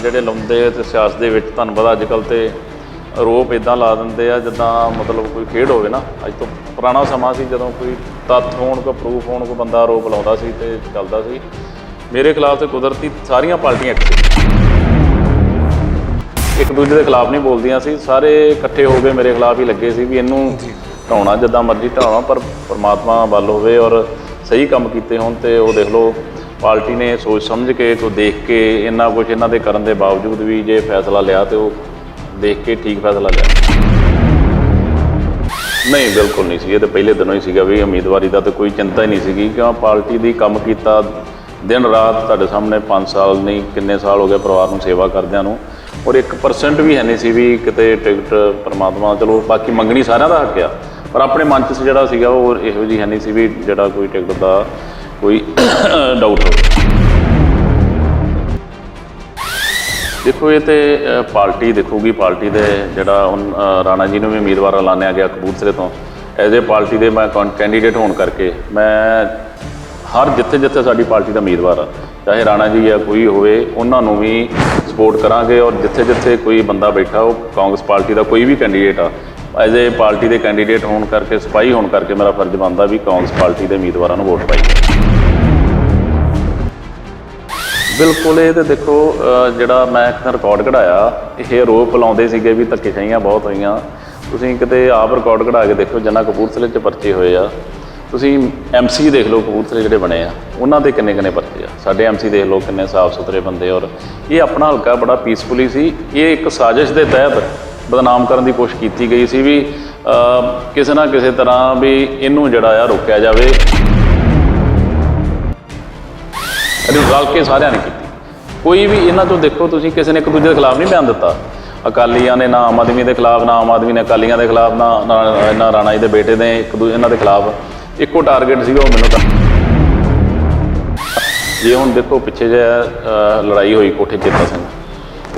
ਜਿਹੜੇ ਲਾਉਂਦੇ ਤੇ ਸਿਆਸਤ ਦੇ ਵਿੱਚ ਤੁਹਾਨੂੰ ਪਤਾ ਅੱਜ ਕੱਲ ਤੇ ਰੋਪ ਇਦਾਂ ਲਾ ਦਿੰਦੇ ਆ, ਜਿੱਦਾਂ ਮਤਲਬ ਕੋਈ ਖੇਡ ਹੋਵੇ ਨਾ, ਅੱਜ ਤੋਂ ਪੁਰਾਣਾ ਸਮਾਂ ਸੀ ਜਦੋਂ ਕੋਈ ਤੱਥ ਹੋਣ, ਕੋਈ ਪ੍ਰੂਫ ਹੋਣ, ਕੋਈ ਬੰਦਾ ਰੋਪ ਲਾਉਂਦਾ ਸੀ ਤੇ ਚੱਲਦਾ ਸੀ। ਮੇਰੇ ਖਿਲਾਫ ਤੇ ਕੁਦਰਤੀ ਸਾਰੀਆਂ ਪਾਰਟੀਆਂ ਇੱਕ ਸੀ। ਇੱਕ ਦੂਜੇ ਦੇ ਖਿਲਾਫ ਨਹੀਂ ਬੋਲਦੀਆਂ ਸੀ, ਸਾਰੇ ਇਕੱਠੇ ਹੋ ਕੇ ਮੇਰੇ ਖਿਲਾਫ ਹੀ ਲੱਗੇ ਸੀ ਵੀ ਇਹਨੂੰ ਢਾਉਣਾ, ਜਿੱਦਾਂ ਮਰਜ਼ੀ ਢਾਉਣਾ ਪਰ ਪਰਮਾਤਮਾ ਵੱਲ ਹੋਵੇ ਔਰ ਸਹੀ ਕੰਮ ਕੀਤੇ ਹੋਣ ਤੇ ਉਹ ਦੇਖ ਲਓ ਪਾਰਟੀ ਨੇ ਸੋਚ ਸਮਝ ਕੇ ਤੋਂ ਦੇਖ ਕੇ ਇੰਨਾ ਕੁਝ ਇਹਨਾਂ ਦੇ ਕਰਨ ਦੇ ਬਾਵਜੂਦ ਵੀ ਜੇ ਫੈਸਲਾ ਲਿਆ ਤੇ ਉਹ ਦੇਖ ਕੇ ਠੀਕ ਫੈਸਲਾ ਲਿਆ। ਨਹੀਂ, ਬਿਲਕੁਲ ਨਹੀਂ ਸੀ। ਇਹ ਤਾਂ ਪਹਿਲੇ ਦਿਨੋਂ ਹੀ ਸੀਗਾ ਵੀ ਉਮੀਦਵਾਰੀ ਦਾ ਤਾਂ ਕੋਈ ਚਿੰਤਾ ਹੀ ਨਹੀਂ ਸੀਗੀ ਕਿਉਂ ਪਾਰਟੀ ਦੀ ਕੰਮ ਕੀਤਾ ਦਿਨ ਰਾਤ ਤੁਹਾਡੇ ਸਾਹਮਣੇ 5 ਸਾਲ ਨਹੀਂ, ਕਿੰਨੇ ਸਾਲ ਹੋ ਗਏ ਪਰਿਵਾਰ ਨੂੰ ਸੇਵਾ ਕਰਦਿਆਂ ਨੂੰ ਔਰ 1% ਵੀ ਹੈ ਨਹੀਂ ਸੀ ਵੀ ਕਿਤੇ ਟਿਕਟ ਪਰਮਾਤਮਾ ਚਲੋ, ਬਾਕੀ ਮੰਗਣੀ ਸਾਰਿਆਂ ਦਾ ਹੱਕ ਆ, ਪਰ ਆਪਣੇ ਮਨ 'ਚ ਜਿਹੜਾ ਸੀਗਾ ਉਹ ਇਹੋ ਜਿਹੀ ਹੈ ਨਹੀਂ ਸੀ ਵੀ ਜਿਹੜਾ ਕੋਈ ਟਿਕਟ ਦਾ ਕੋਈ ਡਾਊਟ ਹੋਵੇ। ਦੇਖੋ, ਇਹ ਤੇ ਪਾਰਟੀ ਦੇਖੂਗੀ। ਪਾਰਟੀ ਦੇ ਜਿਹੜਾ ਹੁਣ ਰਾਣਾ ਜੀ ਨੂੰ ਵੀ ਉਮੀਦਵਾਰ ਐਲਾਨਿਆ ਗਿਆ ਕਪੂਰਥਲੇ ਤੋਂ। ਐਜ਼ ਏ ਪਾਰਟੀ ਦੇ ਮੈਂ ਕੈਂਡੀਡੇਟ ਹੋਣ ਕਰਕੇ ਮੈਂ ਹਰ ਜਿੱਥੇ ਜਿੱਥੇ ਸਾਡੀ ਪਾਰਟੀ ਦਾ ਉਮੀਦਵਾਰ ਆ, ਚਾਹੇ ਰਾਣਾ ਜੀ ਜਾਂ ਕੋਈ ਹੋਵੇ, ਉਹਨਾਂ ਨੂੰ ਵੀ ਸਪੋਰਟ ਕਰਾਂਗੇ ਔਰ ਜਿੱਥੇ ਜਿੱਥੇ ਕੋਈ ਬੰਦਾ ਬੈਠਾ, ਉਹ ਕਾਂਗਰਸ ਪਾਰਟੀ ਦਾ ਕੋਈ ਵੀ ਕੈਂਡੀਡੇਟ ਆ, ਐਜ਼ ਏ ਪਾਰਟੀ ਦੇ ਕੈਂਡੀਡੇਟ ਹੋਣ ਕਰਕੇ, ਸਿਪਾਹੀ ਹੋਣ ਕਰਕੇ ਮੇਰਾ ਫਰਜ਼ ਬਣਦਾ ਵੀ ਕਾਂਗਰਸ ਪਾਰਟੀ ਦੇ ਉਮੀਦਵਾਰਾਂ ਨੂੰ ਵੋਟ ਪਾਈ ਬਿਲਕੁਲ, ਇਹ ਤੇ ਦੇਖੋ ਜਿਹੜਾ ਮੈਂ ਇੱਕ ਰਿਕਾਰਡ ਕਢਾਇਆ, ਇਹ ਰੋਪ ਲਾਉਂਦੇ ਸੀਗੇ ਵੀ ਧੱਕੇਸ਼ਾਹੀਆਂ ਬਹੁਤ ਹੋਈਆਂ। ਤੁਸੀਂ ਕਿਤੇ ਆਪ ਰਿਕਾਰਡ ਕਢਾ ਕੇ ਦੇਖੋ ਜਿੰਨਾ ਕਪੂਰਥਲੇ 'ਚ ਪਰਚੇ ਹੋਏ ਆ। ਤੁਸੀਂ ਐਮਸੀ ਦੇਖ ਲਓ ਕਪੂਰਥਲੇ ਜਿਹੜੇ ਬਣੇ ਆ, ਉਹਨਾਂ ਦੇ ਕਿੰਨੇ ਕਿੰਨੇ ਪਰਚੇ ਆ? ਸਾਡੇ ਐਮਸੀ ਦੇਖ ਲਓ ਕਿੰਨੇ ਸਾਫ਼ ਸੁਥਰੇ ਬੰਦੇ ਔਰ ਇਹ ਆਪਣਾ ਹਲਕਾ ਬੜਾ ਪੀਸਫੁਲੀ ਸੀ। ਇਹ ਇੱਕ ਸਾਜ਼ਿਸ਼ ਦੇ ਤਹਿਤ ਬਦਨਾਮ ਕਰਨ ਦੀ ਕੋਸ਼ਿਸ਼ ਕੀਤੀ ਗਈ ਸੀ ਵੀ ਕਿਸੇ ਨਾ ਕਿਸੇ ਤਰ੍ਹਾਂ ਵੀ ਇਹਨੂੰ ਜਿਹੜਾ ਆ ਰੋਕਿਆ ਜਾਵੇ। ਅਰੇ ਕੇ ਸਾਰਿਆਂ ਨੇ ਕੀਤੀ। ਕੋਈ ਵੀ ਇਹਨਾਂ ਤੋਂ ਦੇਖੋ, ਤੁਸੀਂ ਕਿਸੇ ਨੇ ਇੱਕ ਦੂਜੇ ਦੇ ਖਿਲਾਫ ਨਹੀਂ ਬਿਆਨ ਦਿੱਤਾ। ਅਕਾਲੀਆਂ ਨੇ ਨਾ ਆਮ ਆਦਮੀ ਦੇ ਖਿਲਾਫ ਨਾ ਆਮ ਆਦਮੀ ਨੇ ਅਕਾਲੀਆਂ ਦੇ ਖਿਲਾਫ, ਨਾ ਨਾ ਰਾਣਾ ਜੀ ਦੇ ਬੇਟੇ ਨੇ ਇੱਕ ਦੂਜੇ ਇਹਨਾਂ ਦੇ ਖਿਲਾਫ। ਇੱਕੋ ਟਾਰਗੇਟ ਸੀਗਾ ਉਹ ਮੈਨੂੰ ਤਾਂ। ਜੇ ਹੁਣ ਦੇਖੋ, ਪਿੱਛੇ ਜੇ ਲੜਾਈ ਹੋਈ ਕੋਠੇ ਚੇਤਾ ਸਿੰਘ।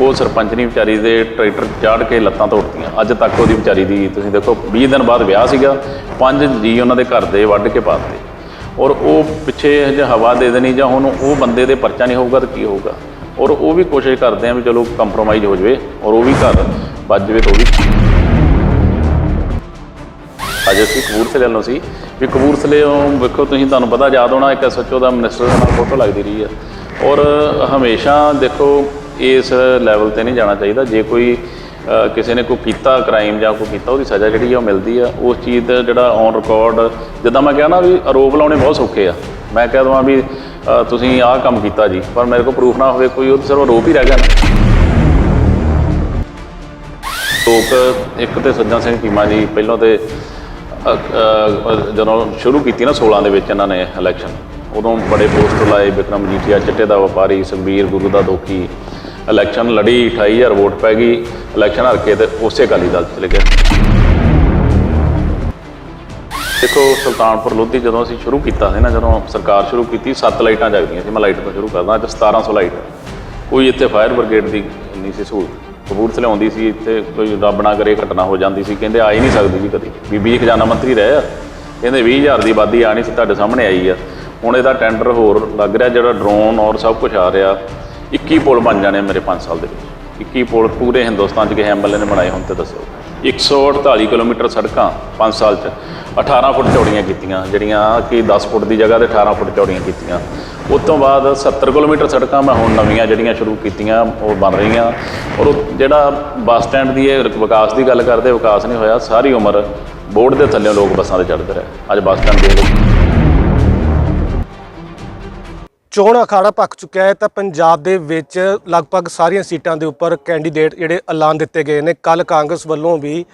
ਉਹ ਸਰਪੰਚ ਨੇ ਵਿਚਾਰੀ ਦੇ ਟਰੈਕਟਰ ਚਾੜ ਕੇ ਲੱਤਾਂ ਤੋੜਤੀਆਂ। ਅੱਜ ਤੱਕ ਉਹਦੀ ਵਿਚਾਰੀ ਦੀ, ਤੁਸੀਂ ਦੇਖੋ 20 ਦਿਨ ਬਾਅਦ ਵਿਆਹ ਸੀਗਾ। ਪੰਜ ਜੀ ਉਹਨਾਂ ਦੇ ਘਰ ਦੇ ਵੱਢ ਕੇ ਪਾਤੇ ਔਰ ਉਹ ਪਿੱਛੇ ਜੇ ਹਵਾ ਦੇ ਦੇਣੀ ਜਾਂ ਹੁਣ ਉਹ ਬੰਦੇ ਦੇ ਪਰਚਾ ਨਹੀਂ ਹੋਊਗਾ ਤਾਂ ਕੀ ਹੋਊਗਾ? ਔਰ ਉਹ ਵੀ ਕੋਸ਼ਿਸ਼ ਕਰਦੇ ਆ ਵੀ ਚਲੋ ਕੰਪਰੋਮਾਈਜ਼ ਹੋ ਜਾਵੇ ਔਰ ਉਹ ਵੀ ਘਰ ਵੱਜ ਜਾਵੇ ਤਾਂ ਉਹ ਵੀ ਅੱਜ ਅਸੀਂ ਕਪੂਰਥਲੇ ਨੂੰ ਸੀ ਵੀ ਕਪੂਰਥਲੇ ਵੇਖੋ ਤੁਸੀਂ, ਤੁਹਾਨੂੰ ਪਤਾ ਯਾਦ ਹੋਣਾ, ਇੱਕ ਐਸਐਚਓ ਦਾ ਮਿਨਿਸਟਰ ਦੇ ਨਾਲ ਫੋਟੋ ਲੱਗਦੀ ਰਹੀ ਹੈ ਔਰ ਹਮੇਸ਼ਾ ਦੇਖੋ, ਇਸ ਲੈਵਲ ਤੇ ਨਹੀਂ ਜਾਣਾ ਚਾਹੀਦਾ। ਜੇ ਕੋਈ ਕਿਸੇ ਨੇ ਕੋਈ ਕੀਤਾ ਕ੍ਰਾਈਮ ਜਾਂ ਕੋਈ ਕੀਤਾ, ਉਹਦੀ ਸਜ਼ਾ ਜਿਹੜੀ ਆ ਉਹ ਮਿਲਦੀ ਆ। ਉਸ ਚੀਜ਼ ਦਾ ਜਿਹੜਾ ਔਨ ਰਿਕਾਰਡ ਜਿੱਦਾਂ ਮੈਂ ਕਿਹਾ ਨਾ ਵੀ ਆਰੋਪ ਲਾਉਣੇ ਬਹੁਤ ਸੌਖੇ ਆ। ਮੈਂ ਕਹਿ ਦਵਾਂ ਵੀ ਅ, ਤੁਸੀਂ ਆਹ ਕੰਮ ਕੀਤਾ ਜੀ ਪਰ ਮੇਰੇ ਕੋਲ ਪ੍ਰੂਫ ਨਾ ਹੋਵੇ ਕੋਈ ਉਹ ਤਾਂ ਸਿਰਫ ਆਰੋਪ ਹੀ ਰਹਿ ਗਿਆ ਨਾ। ਲੋਕ ਇੱਕ ਤੇ ਸੱਜਣ ਸਿੰਘ ਚੀਮਾ ਜੀ ਪਹਿਲਾਂ ਤੇ ਅ, ਅ, ਜਦੋਂ ਸ਼ੁਰੂ ਕੀਤੀ ਨਾ 16 ਦੇ ਵਿੱਚ ਇਹਨਾਂ ਨੇ ਇਲੈਕਸ਼ਨ ਉਦੋਂ ਬੜੇ ਪੋਸਟਰ ਲਾਏ ਵਿਕਰਮ ਜੀਠੀਆ ਚਿੱਟੇ ਦਾ ਵਪਾਰੀ ਸੁਖਬੀਰ ਗੁਰੂ ਦਾ ਦੋਖੀ। ਇਲੈਕਸ਼ਨ ਲੜੀ 28000 ਵੋਟ ਪੈ ਗਈ ਇਲੈਕਸ਼ਨ ਹਰ ਕੇ ਤੇ ਉਸੇ ਅਕਾਲੀ ਦਲ 'ਚ ਚਲੇ ਗਏ। ਦੇਖੋ, ਸੁਲਤਾਨਪੁਰ ਲੋਧੀ ਜਦੋਂ ਅਸੀਂ ਸ਼ੁਰੂ ਕੀਤਾ ਸੀ ਨਾ, ਜਦੋਂ ਸਰਕਾਰ ਸ਼ੁਰੂ ਕੀਤੀ, ਸੱਤ ਲਾਈਟਾਂ ਜਗਦੀਆਂ ਸੀ, ਮੈਂ ਲਾਈਟ ਤੋਂ ਸ਼ੁਰੂ ਕਰਦਾ, ਅੱਜ 1700 ਲਾਈਟ ਕੋਈ ਇੱਥੇ ਫਾਇਰ ਬ੍ਰਿਗੇਡ ਦੀ ਨਹੀਂ ਸੀ ਸਹੂਲਤ। ਕਪੂਰਥਲੇ ਆਉਂਦੀ ਸੀ, ਇੱਥੇ ਕੋਈ ਰੱਬ ਨਾ ਕਰੇ, ਘਟਨਾ ਹੋ ਜਾਂਦੀ ਸੀ, ਕਹਿੰਦੇ ਆ ਹੀ ਨਹੀਂ ਸਕਦੀ ਜੀ ਕਦੀ। ਬੀਬੀ ਖਜ਼ਾਨਾ ਮੰਤਰੀ ਰਹੇ ਆ। ਕਹਿੰਦੇ 20000 ਦੀ ਆਬਾਦੀ ਆਣੀ ਸੀ, ਤੁਹਾਡੇ ਸਾਹਮਣੇ ਆਈ ਆ। ਹੁਣ ਇਹਦਾ ਟੈਂਡਰ ਹੋਰ ਲੱਗ ਰਿਹਾ, ਜਿਹੜਾ ਡਰੋਨ ਔਰ ਸਭ ਕੁਝ ਆ ਰਿਹਾ 21 ਪੁਲ ਬਣ ਜਾਣੇ ਮੇਰੇ 5 ਸਾਲ ਦੇ ਵਿੱਚ। 21 ਪੁਲ ਪੂਰੇ ਹਿੰਦੁਸਤਾਨ 'ਚ ਕਿਸੇ ਐਮਐਲਏ ਨੇ ਬਣਾਏ ਹੁਣ ਤੇ ਦੱਸੋ। 148 ਕਿਲੋਮੀਟਰ ਸੜਕਾਂ 5 ਸਾਲ 'ਚ। 18 ਫੁੱਟ ਚੌੜੀਆਂ ਕੀਤੀਆਂ, ਜਿਹੜੀਆਂ ਕਿ 10 ਫੁੱਟ ਦੀ ਜਗ੍ਹਾ ਤੇ 18 ਫੁੱਟ ਚੌੜੀਆਂ ਕੀਤੀਆਂ। ਉਸ ਤੋਂ ਬਾਅਦ 70 ਕਿਲੋਮੀਟਰ ਸੜਕਾਂ ਮੈਂ ਹੁਣ ਨਵੀਆਂ ਜਿਹੜੀਆਂ ਸ਼ੁਰੂ ਕੀਤੀਆਂ, ਉਹ ਬਣ ਰਹੀਆਂ। ਔਰ ਉਹ ਜਿਹੜਾ ਬੱਸ ਸਟੈਂਡ ਦੀ ਇਹ ਵਿਕਾਸ ਦੀ ਗੱਲ ਕਰਦੇ, ਵਿਕਾਸ ਨਹੀਂ ਹੋਇਆ। ਸਾਰੀ ਉਮਰ ਬੋਰਡ ਦੇ ਥੱਲੇ ਲੋਕ ਬੱਸਾਂ ਤੇ ਚੜ੍ਹਦੇ ਰਹੇ। ਅੱਜ ਬੱਸ ਸਟੈਂਡ ਦੇ ਚੋਣ ਅਖਾੜਾ ਪੱਕ ਚੁੱਕਿਆ ਹੈ, ਤਾਂ ਪੰਜਾਬ ਦੇ ਵਿੱਚ ਲਗਭਗ ਸਾਰੀਆਂ ਸੀਟਾਂ ਦੇ ਉੱਪਰ ਕੈਂਡੀਡੇਟ ਜਿਹੜੇ ਐਲਾਨ ਦਿੱਤੇ ਗਏ ਨੇ। ਕੱਲ ਕਾਂਗਰਸ ਵੱਲੋਂ ਵੀ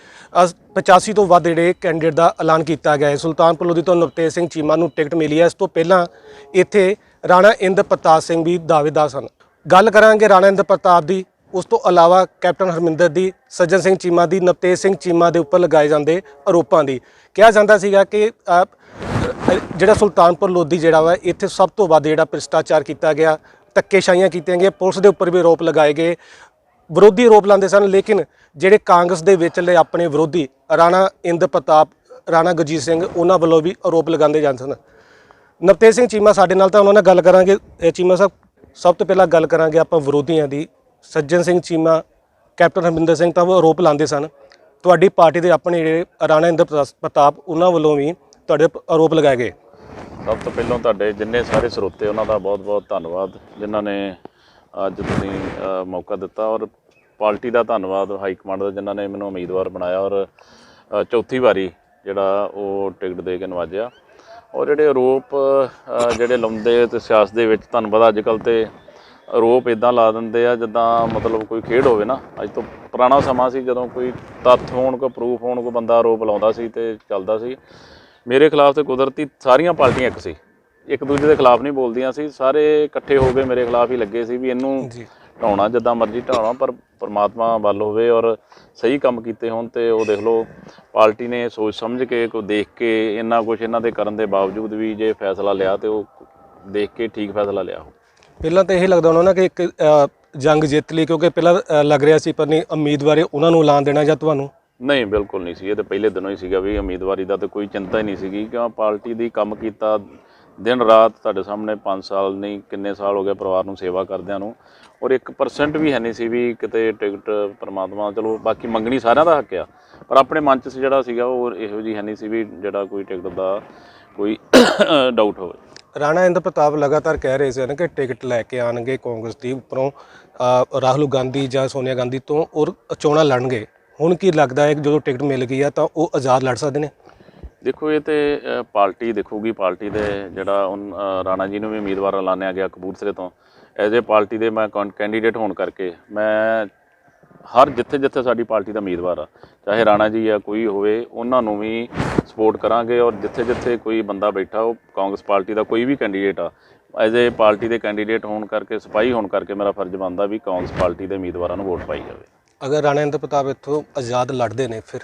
ਅਸ- 85 ਤੋਂ ਵੱਧ ਜਿਹੜੇ ਕੈਂਡੀਡੇਟ ਦਾ ਐਲਾਨ ਕੀਤਾ ਗਿਆ ਹੈ। ਸੁਲਤਾਨਪੁਰ ਲੋਧੀ ਤੋਂ ਨਵਤੇਜ ਸਿੰਘ, ਚੀਮਾ ਨੂੰ ਟਿਕਟ ਮਿਲੀ ਹੈ। ਇਸ ਤੋਂ ਪਹਿਲਾਂ ਇੱਥੇ ਰਾਣਾ ਇੰਦਰ ਪ੍ਰਤਾਪ ਸਿੰਘ ਵੀ ਦਾਅਵੇਦਾਰ ਸਨ। ਗੱਲ ਕਰਾਂਗੇ ਰਾਣਾ ਇੰਦਰ ਪ੍ਰਤਾਪ ਦੀ। ਉਸ ਤੋਂ ਇਲਾਵਾ ਕੈਪਟਨ ਹਰਮਿੰਦਰ ਦੀ, ਸੱਜਣ ਸਿੰਘ ਚੀਮਾ ਦੀ, ਨਵਤੇਜ ਸਿੰਘ ਚੀਮਾ ਦੇ ਉੱਪਰ ਲਗਾਏ ਜਾਂਦੇ ਆਰੋਪਾਂ ਦੀ। ਕਿਹਾ ਜਾਂਦਾ ਸੀਗਾ ਕਿ ਜਿਹੜਾ ਸੁਲਤਾਨਪੁਰ ਲੋਧੀ ਜਿਹੜਾ ਵਾ, ਇੱਥੇ ਸਭ ਤੋਂ ਵੱਧ ਜਿਹੜਾ ਭ੍ਰਿਸ਼ਟਾਚਾਰ ਕੀਤਾ ਗਿਆ, ਧੱਕੇਸ਼ਾਹੀਆਂ ਕੀਤੀਆਂ ਗਈਆਂ, ਪੁਲਿਸ ਦੇ ਉੱਪਰ ਵੀ ਆਰੋਪ ਲਗਾਏ ਗਏ। ਵਿਰੋਧੀ ਆਰੋਪ ਲਾਉਂਦੇ ਸਨ, ਲੇਕਿਨ ਜਿਹੜੇ ਕਾਂਗਰਸ ਦੇ ਵਿਚਲੇ ਆਪਣੇ ਵਿਰੋਧੀ, ਰਾਣਾ ਇੰਦਰ ਪ੍ਰਤਾਪ, ਰਾਣਾ ਗੁਰਜੀਤ ਸਿੰਘ, ਉਹਨਾਂ ਵੱਲੋਂ ਵੀ ਆਰੋਪ ਲਗਾਉਂਦੇ ਜਾਂਦੇ ਸਨ। ਨਵਤੇਜ ਸਿੰਘ ਚੀਮਾ ਸਾਡੇ ਨਾਲ ਤਾਂ ਉਹਨਾਂ ਨਾਲ ਗੱਲ ਕਰਾਂਗੇ। ਇਹ ਚੀਮਾ ਸਾਹਿਬ, ਸਭ ਤੋਂ ਪਹਿਲਾਂ ਗੱਲ ਕਰਾਂਗੇ ਆਪਾਂ ਵਿਰੋਧੀਆਂ ਦੀ। ਸੱਜਣ ਸਿੰਘ ਚੀਮਾ, ਕੈਪਟਨ ਹਰਮਿੰਦਰ ਸਿੰਘ ਤਾਂ ਉਹ ਆਰੋਪ ਲਾਉਂਦੇ ਸਨ। ਤੁਹਾਡੀ ਪਾਰਟੀ ਦੇ ਆਪਣੇ ਜਿਹੜੇ ਰਾਣਾ ਇੰਦਰ ਪ੍ਰਤਾ- ਪ੍ਰਤਾਪ, ਉਹਨਾਂ ਵੱਲੋਂ ਵੀ ਤੁਹਾਡੇ ਆਰੋਪ ਲਗਾਏ ਗਏ? ਸਭ ਤੋਂ ਪਹਿਲਾਂ ਤੁਹਾਡੇ ਜਿੰਨੇ ਸਾਰੇ ਸਰੋਤੇ ਉਹਨਾਂ ਦਾ ਬਹੁਤ-ਬਹੁਤ ਧੰਨਵਾਦ ਜਿਨ੍ਹਾਂ ਨੇ ਅੱਜ ਤੁਸੀਂ ਅ, ਮੌਕਾ ਦਿੱਤਾ ਔਰ ਪਾਰਟੀ ਦਾ ਧੰਨਵਾਦ ਹਾਈ ਕਮਾਂਡ ਦਾ ਜਿਨ੍ਹਾਂ ਨੇ ਮੈਨੂੰ ਉਮੀਦਵਾਰ ਬਣਾਇਆ ਔਰ ਅ, ਚੌਥੀ ਵਾਰੀ ਜਿਹੜਾ ਉਹ ਟਿਕਟ ਦੇ ਕੇ ਨਵਾਜਿਆ। ਔਰ ਜਿਹੜੇ ਆਰੋਪ ਅ, ਜਿਹੜੇ ਲਾਉਂਦੇ ਤੇ ਸਿਆਸਤ ਦੇ ਵਿੱਚ ਤੁਹਾਨੂੰ ਪਤਾ ਅੱਜ ਕੱਲ ਤੇ ਆਰੋਪ ਇਦਾਂ ਲਾ ਦਿੰਦੇ ਆ ਜਿੱਦਾਂ ਮਤਲਬ ਕੋਈ ਖੇਡ ਹੋਵੇ ਨਾ ਅੱਜ ਤੋਂ ਪੁਰਾਣਾ ਸਮਾਂ ਸੀ ਜਦੋਂ ਕੋਈ ਤੱਥ ਹੋਣ ਕੋ ਪ੍ਰੂਫ ਹੋਣ ਕੋ ਬੰਦਾ ਆਰੋਪ ਲਾਉਂਦਾ ਸੀ ਤੇ ਚੱਲਦਾ ਸੀ। ਮੇਰੇ ਖਿਲਾਫ ਤੇ ਕੁਦਰਤੀ ਸਾਰੀਆਂ ਪਾਰਟੀਆਂ ਇੱਕ ਸੀ। ਇੱਕ ਦੂਜੇ ਦੇ ਖਿਲਾਫ ਨਹੀਂ ਬੋਲਦੀਆਂ ਸੀ। ਸਾਰੇ ਇਕੱਠੇ ਹੋ ਕੇ ਮੇਰੇ ਖਿਲਾਫ ਹੀ ਲੱਗੇ ਸੀ ਵੀ ਇਹਨੂੰ ਢਾਉਣਾ ਜਿੱਦਾਂ ਮਰਜ਼ੀ ਢਾਉਣਾ ਪਰ ਪਰਮਾਤਮਾ ਵੱਲ ਹੋਵੇ ਔਰ ਸਹੀ ਕੰਮ ਕੀਤੇ ਹੋਣ ਤੇ ਉਹ ਦੇਖ ਲਓ ਪਾਰਟੀ ਨੇ ਸੋਚ ਸਮਝ ਕੇ ਕੋ ਦੇਖ ਕੇ ਇੰਨਾ ਕੁਝ ਇਹਨਾਂ ਦੇ ਕਰਨ ਦੇ ਬਾਵਜੂਦ ਵੀ ਜੇ ਫੈਸਲਾ ਲਿਆ ਤੇ ਉਹ ਦੇਖ ਕੇ ਠੀਕ ਫੈਸਲਾ ਲਿਆ ਉਹ। ਪਹਿਲਾਂ ਤਾਂ ਇਹ ਲੱਗਦਾ ਉਹਨਾਂ ਨਾ ਕਿ ਇੱਕ ਜੰਗ ਜਿੱਤ ਲਈ ਕਿਉਂਕਿ ਪਹਿਲਾਂ ਲੱਗ ਰਿਹਾ ਸੀ ਪਰ ਨਹੀਂ ਉਮੀਦਵਾਰ ਉਹਨਾਂ ਨੂੰ ਐਲਾਨ ਦੇਣਾ ਜਾਂ ਤੁਹਾਨੂੰ? ਨਹੀਂ, ਬਿਲਕੁਲ ਨਹੀਂ ਸੀ। ਇਹ ਤਾਂ ਪਹਿਲੇ ਦਿਨੋਂ ਹੀ ਸੀਗਾ ਵੀ ਉਮੀਦਵਾਰੀ ਦਾ ਤਾਂ ਕੋਈ ਚਿੰਤਾ ਹੀ ਨਹੀਂ ਸੀਗੀ, ਕਿਉਂ ਪਾਰਟੀ ਦੀ ਕੰਮ ਕੀਤਾ ਦਿਨ ਰਾਤ ਤੁਹਾਡੇ ਸਾਹਮਣੇ 5 ਸਾਲ ਨਹੀਂ, ਕਿੰਨੇ ਸਾਲ ਹੋ ਗਏ ਪਰਿਵਾਰ ਨੂੰ ਸੇਵਾ ਕਰਦਿਆਂ ਨੂੰ, ਔਰ 1% ਵੀ ਹੈ ਨਹੀਂ ਸੀ ਵੀ ਕਿਤੇ ਟਿਕਟ ਪਰਮਾਤਮਾ ਚਲੋ ਬਾਕੀ ਮੰਗਣੀ ਸਾਰਿਆਂ ਦਾ ਹੱਕ ਆ, ਪਰ ਆਪਣੇ ਮਨ 'ਚ ਜਿਹੜਾ ਸੀਗਾ ਉਹ ਇਹੋ ਜੀ ਹੈ ਨਹੀਂ ਸੀ ਵੀ ਜਿਹੜਾ ਕੋਈ ਟਿਕਟ ਦਾ ਕੋਈ ਡਾਊਟ ਹੋਵੇ। ਰਾਣਾ ਇੰਦਰ ਪ੍ਰਤਾਪ ਲਗਾਤਾਰ ਕਹਿ ਰਹੇ ਸਨ ਕਿ ਟਿਕਟ ਲੈ ਕੇ ਆਣਗੇ ਕਾਂਗਰਸ ਦੀ ਉੱਪਰੋਂ ਰਾਹੁਲ ਗਾਂਧੀ ਜਾਂ ਸੋਨੀਆ ਗਾਂਧੀ ਤੋਂ, ਔਰ ਚੋਣਾਂ ਲੜਨਗੇ। ਹੁਣ ਕੀ ਲੱਗਦਾ ਹੈ ਕਿ ਜਦੋਂ ਟਿਕਟ ਮਿਲ ਗਈ ਆ ਤਾਂ ਉਹ ਆਜ਼ਾਦ ਲੜ ਸਕਦੇ ਨੇ? ਦੇਖੋ ਇਹ ਤੇ ਅ, ਪਾਰਟੀ ਦੇਖੂਗੀ ਪਾਰਟੀ ਦੇ ਜਿਹੜਾ ਉਨ- ਅ, ਰਾਣਾ ਜੀ ਨੂੰ ਵੀ ਉਮੀਦਵਾਰ ਐਲਾਨਿਆ ਗਿਆ ਕਪੂਰਥਲੇ ਤੋਂ। ਐਜ਼ ਏ ਪਾਰਟੀ ਦੇ ਮੈਂ ਕੈਂਡੀਡੇਟ ਹੋਣ ਕਰਕੇ ਮੈਂ ਹਰ ਜਿੱਥੇ ਜਿੱਥੇ ਸਾਡੀ ਪਾਰਟੀ ਦਾ ਉਮੀਦਵਾਰ ਆ ਚਾਹੇ ਰਾਣਾ ਜੀ ਆ ਕੋਈ ਹੋਵੇ ਉਹਨਾਂ ਨੂੰ ਵੀ ਸਪੋਰਟ ਕਰਾਂਗੇ ਔਰ ਜਿੱਥੇ ਜਿੱਥੇ ਕੋਈ ਬੰਦਾ ਬੈਠਾ ਉਹ ਕਾਂਗਰਸ ਪਾਰਟੀ ਦਾ ਕੋਈ ਵੀ ਕੈਂਡੀਡੇਟ ਆ ਐਜ਼ ਏ ਪਾਰਟੀ ਦੇ ਕੈਂਡੀਡੇਟ ਹੋਣ ਕਰਕੇ ਸਿਪਾਹੀ ਹੋਣ ਕਰਕੇ ਮੇਰਾ ਫਰਜ਼ ਬਣਦਾ ਵੀ ਕਾਂਗਰਸ ਪਾਰਟੀ ਦੇ ਉਮੀਦਵਾਰਾਂ ਨੂੰ ਵੋਟ ਪਾਈ ਜਾਵੇ। ਅਗਰ ਰਾਣਾ ਇੰਦਰ ਪ੍ਰਤਾਪ ਇੱਥੋਂ ਆਜ਼ਾਦ ਲੜਦੇ ਨੇ ਫਿਰ?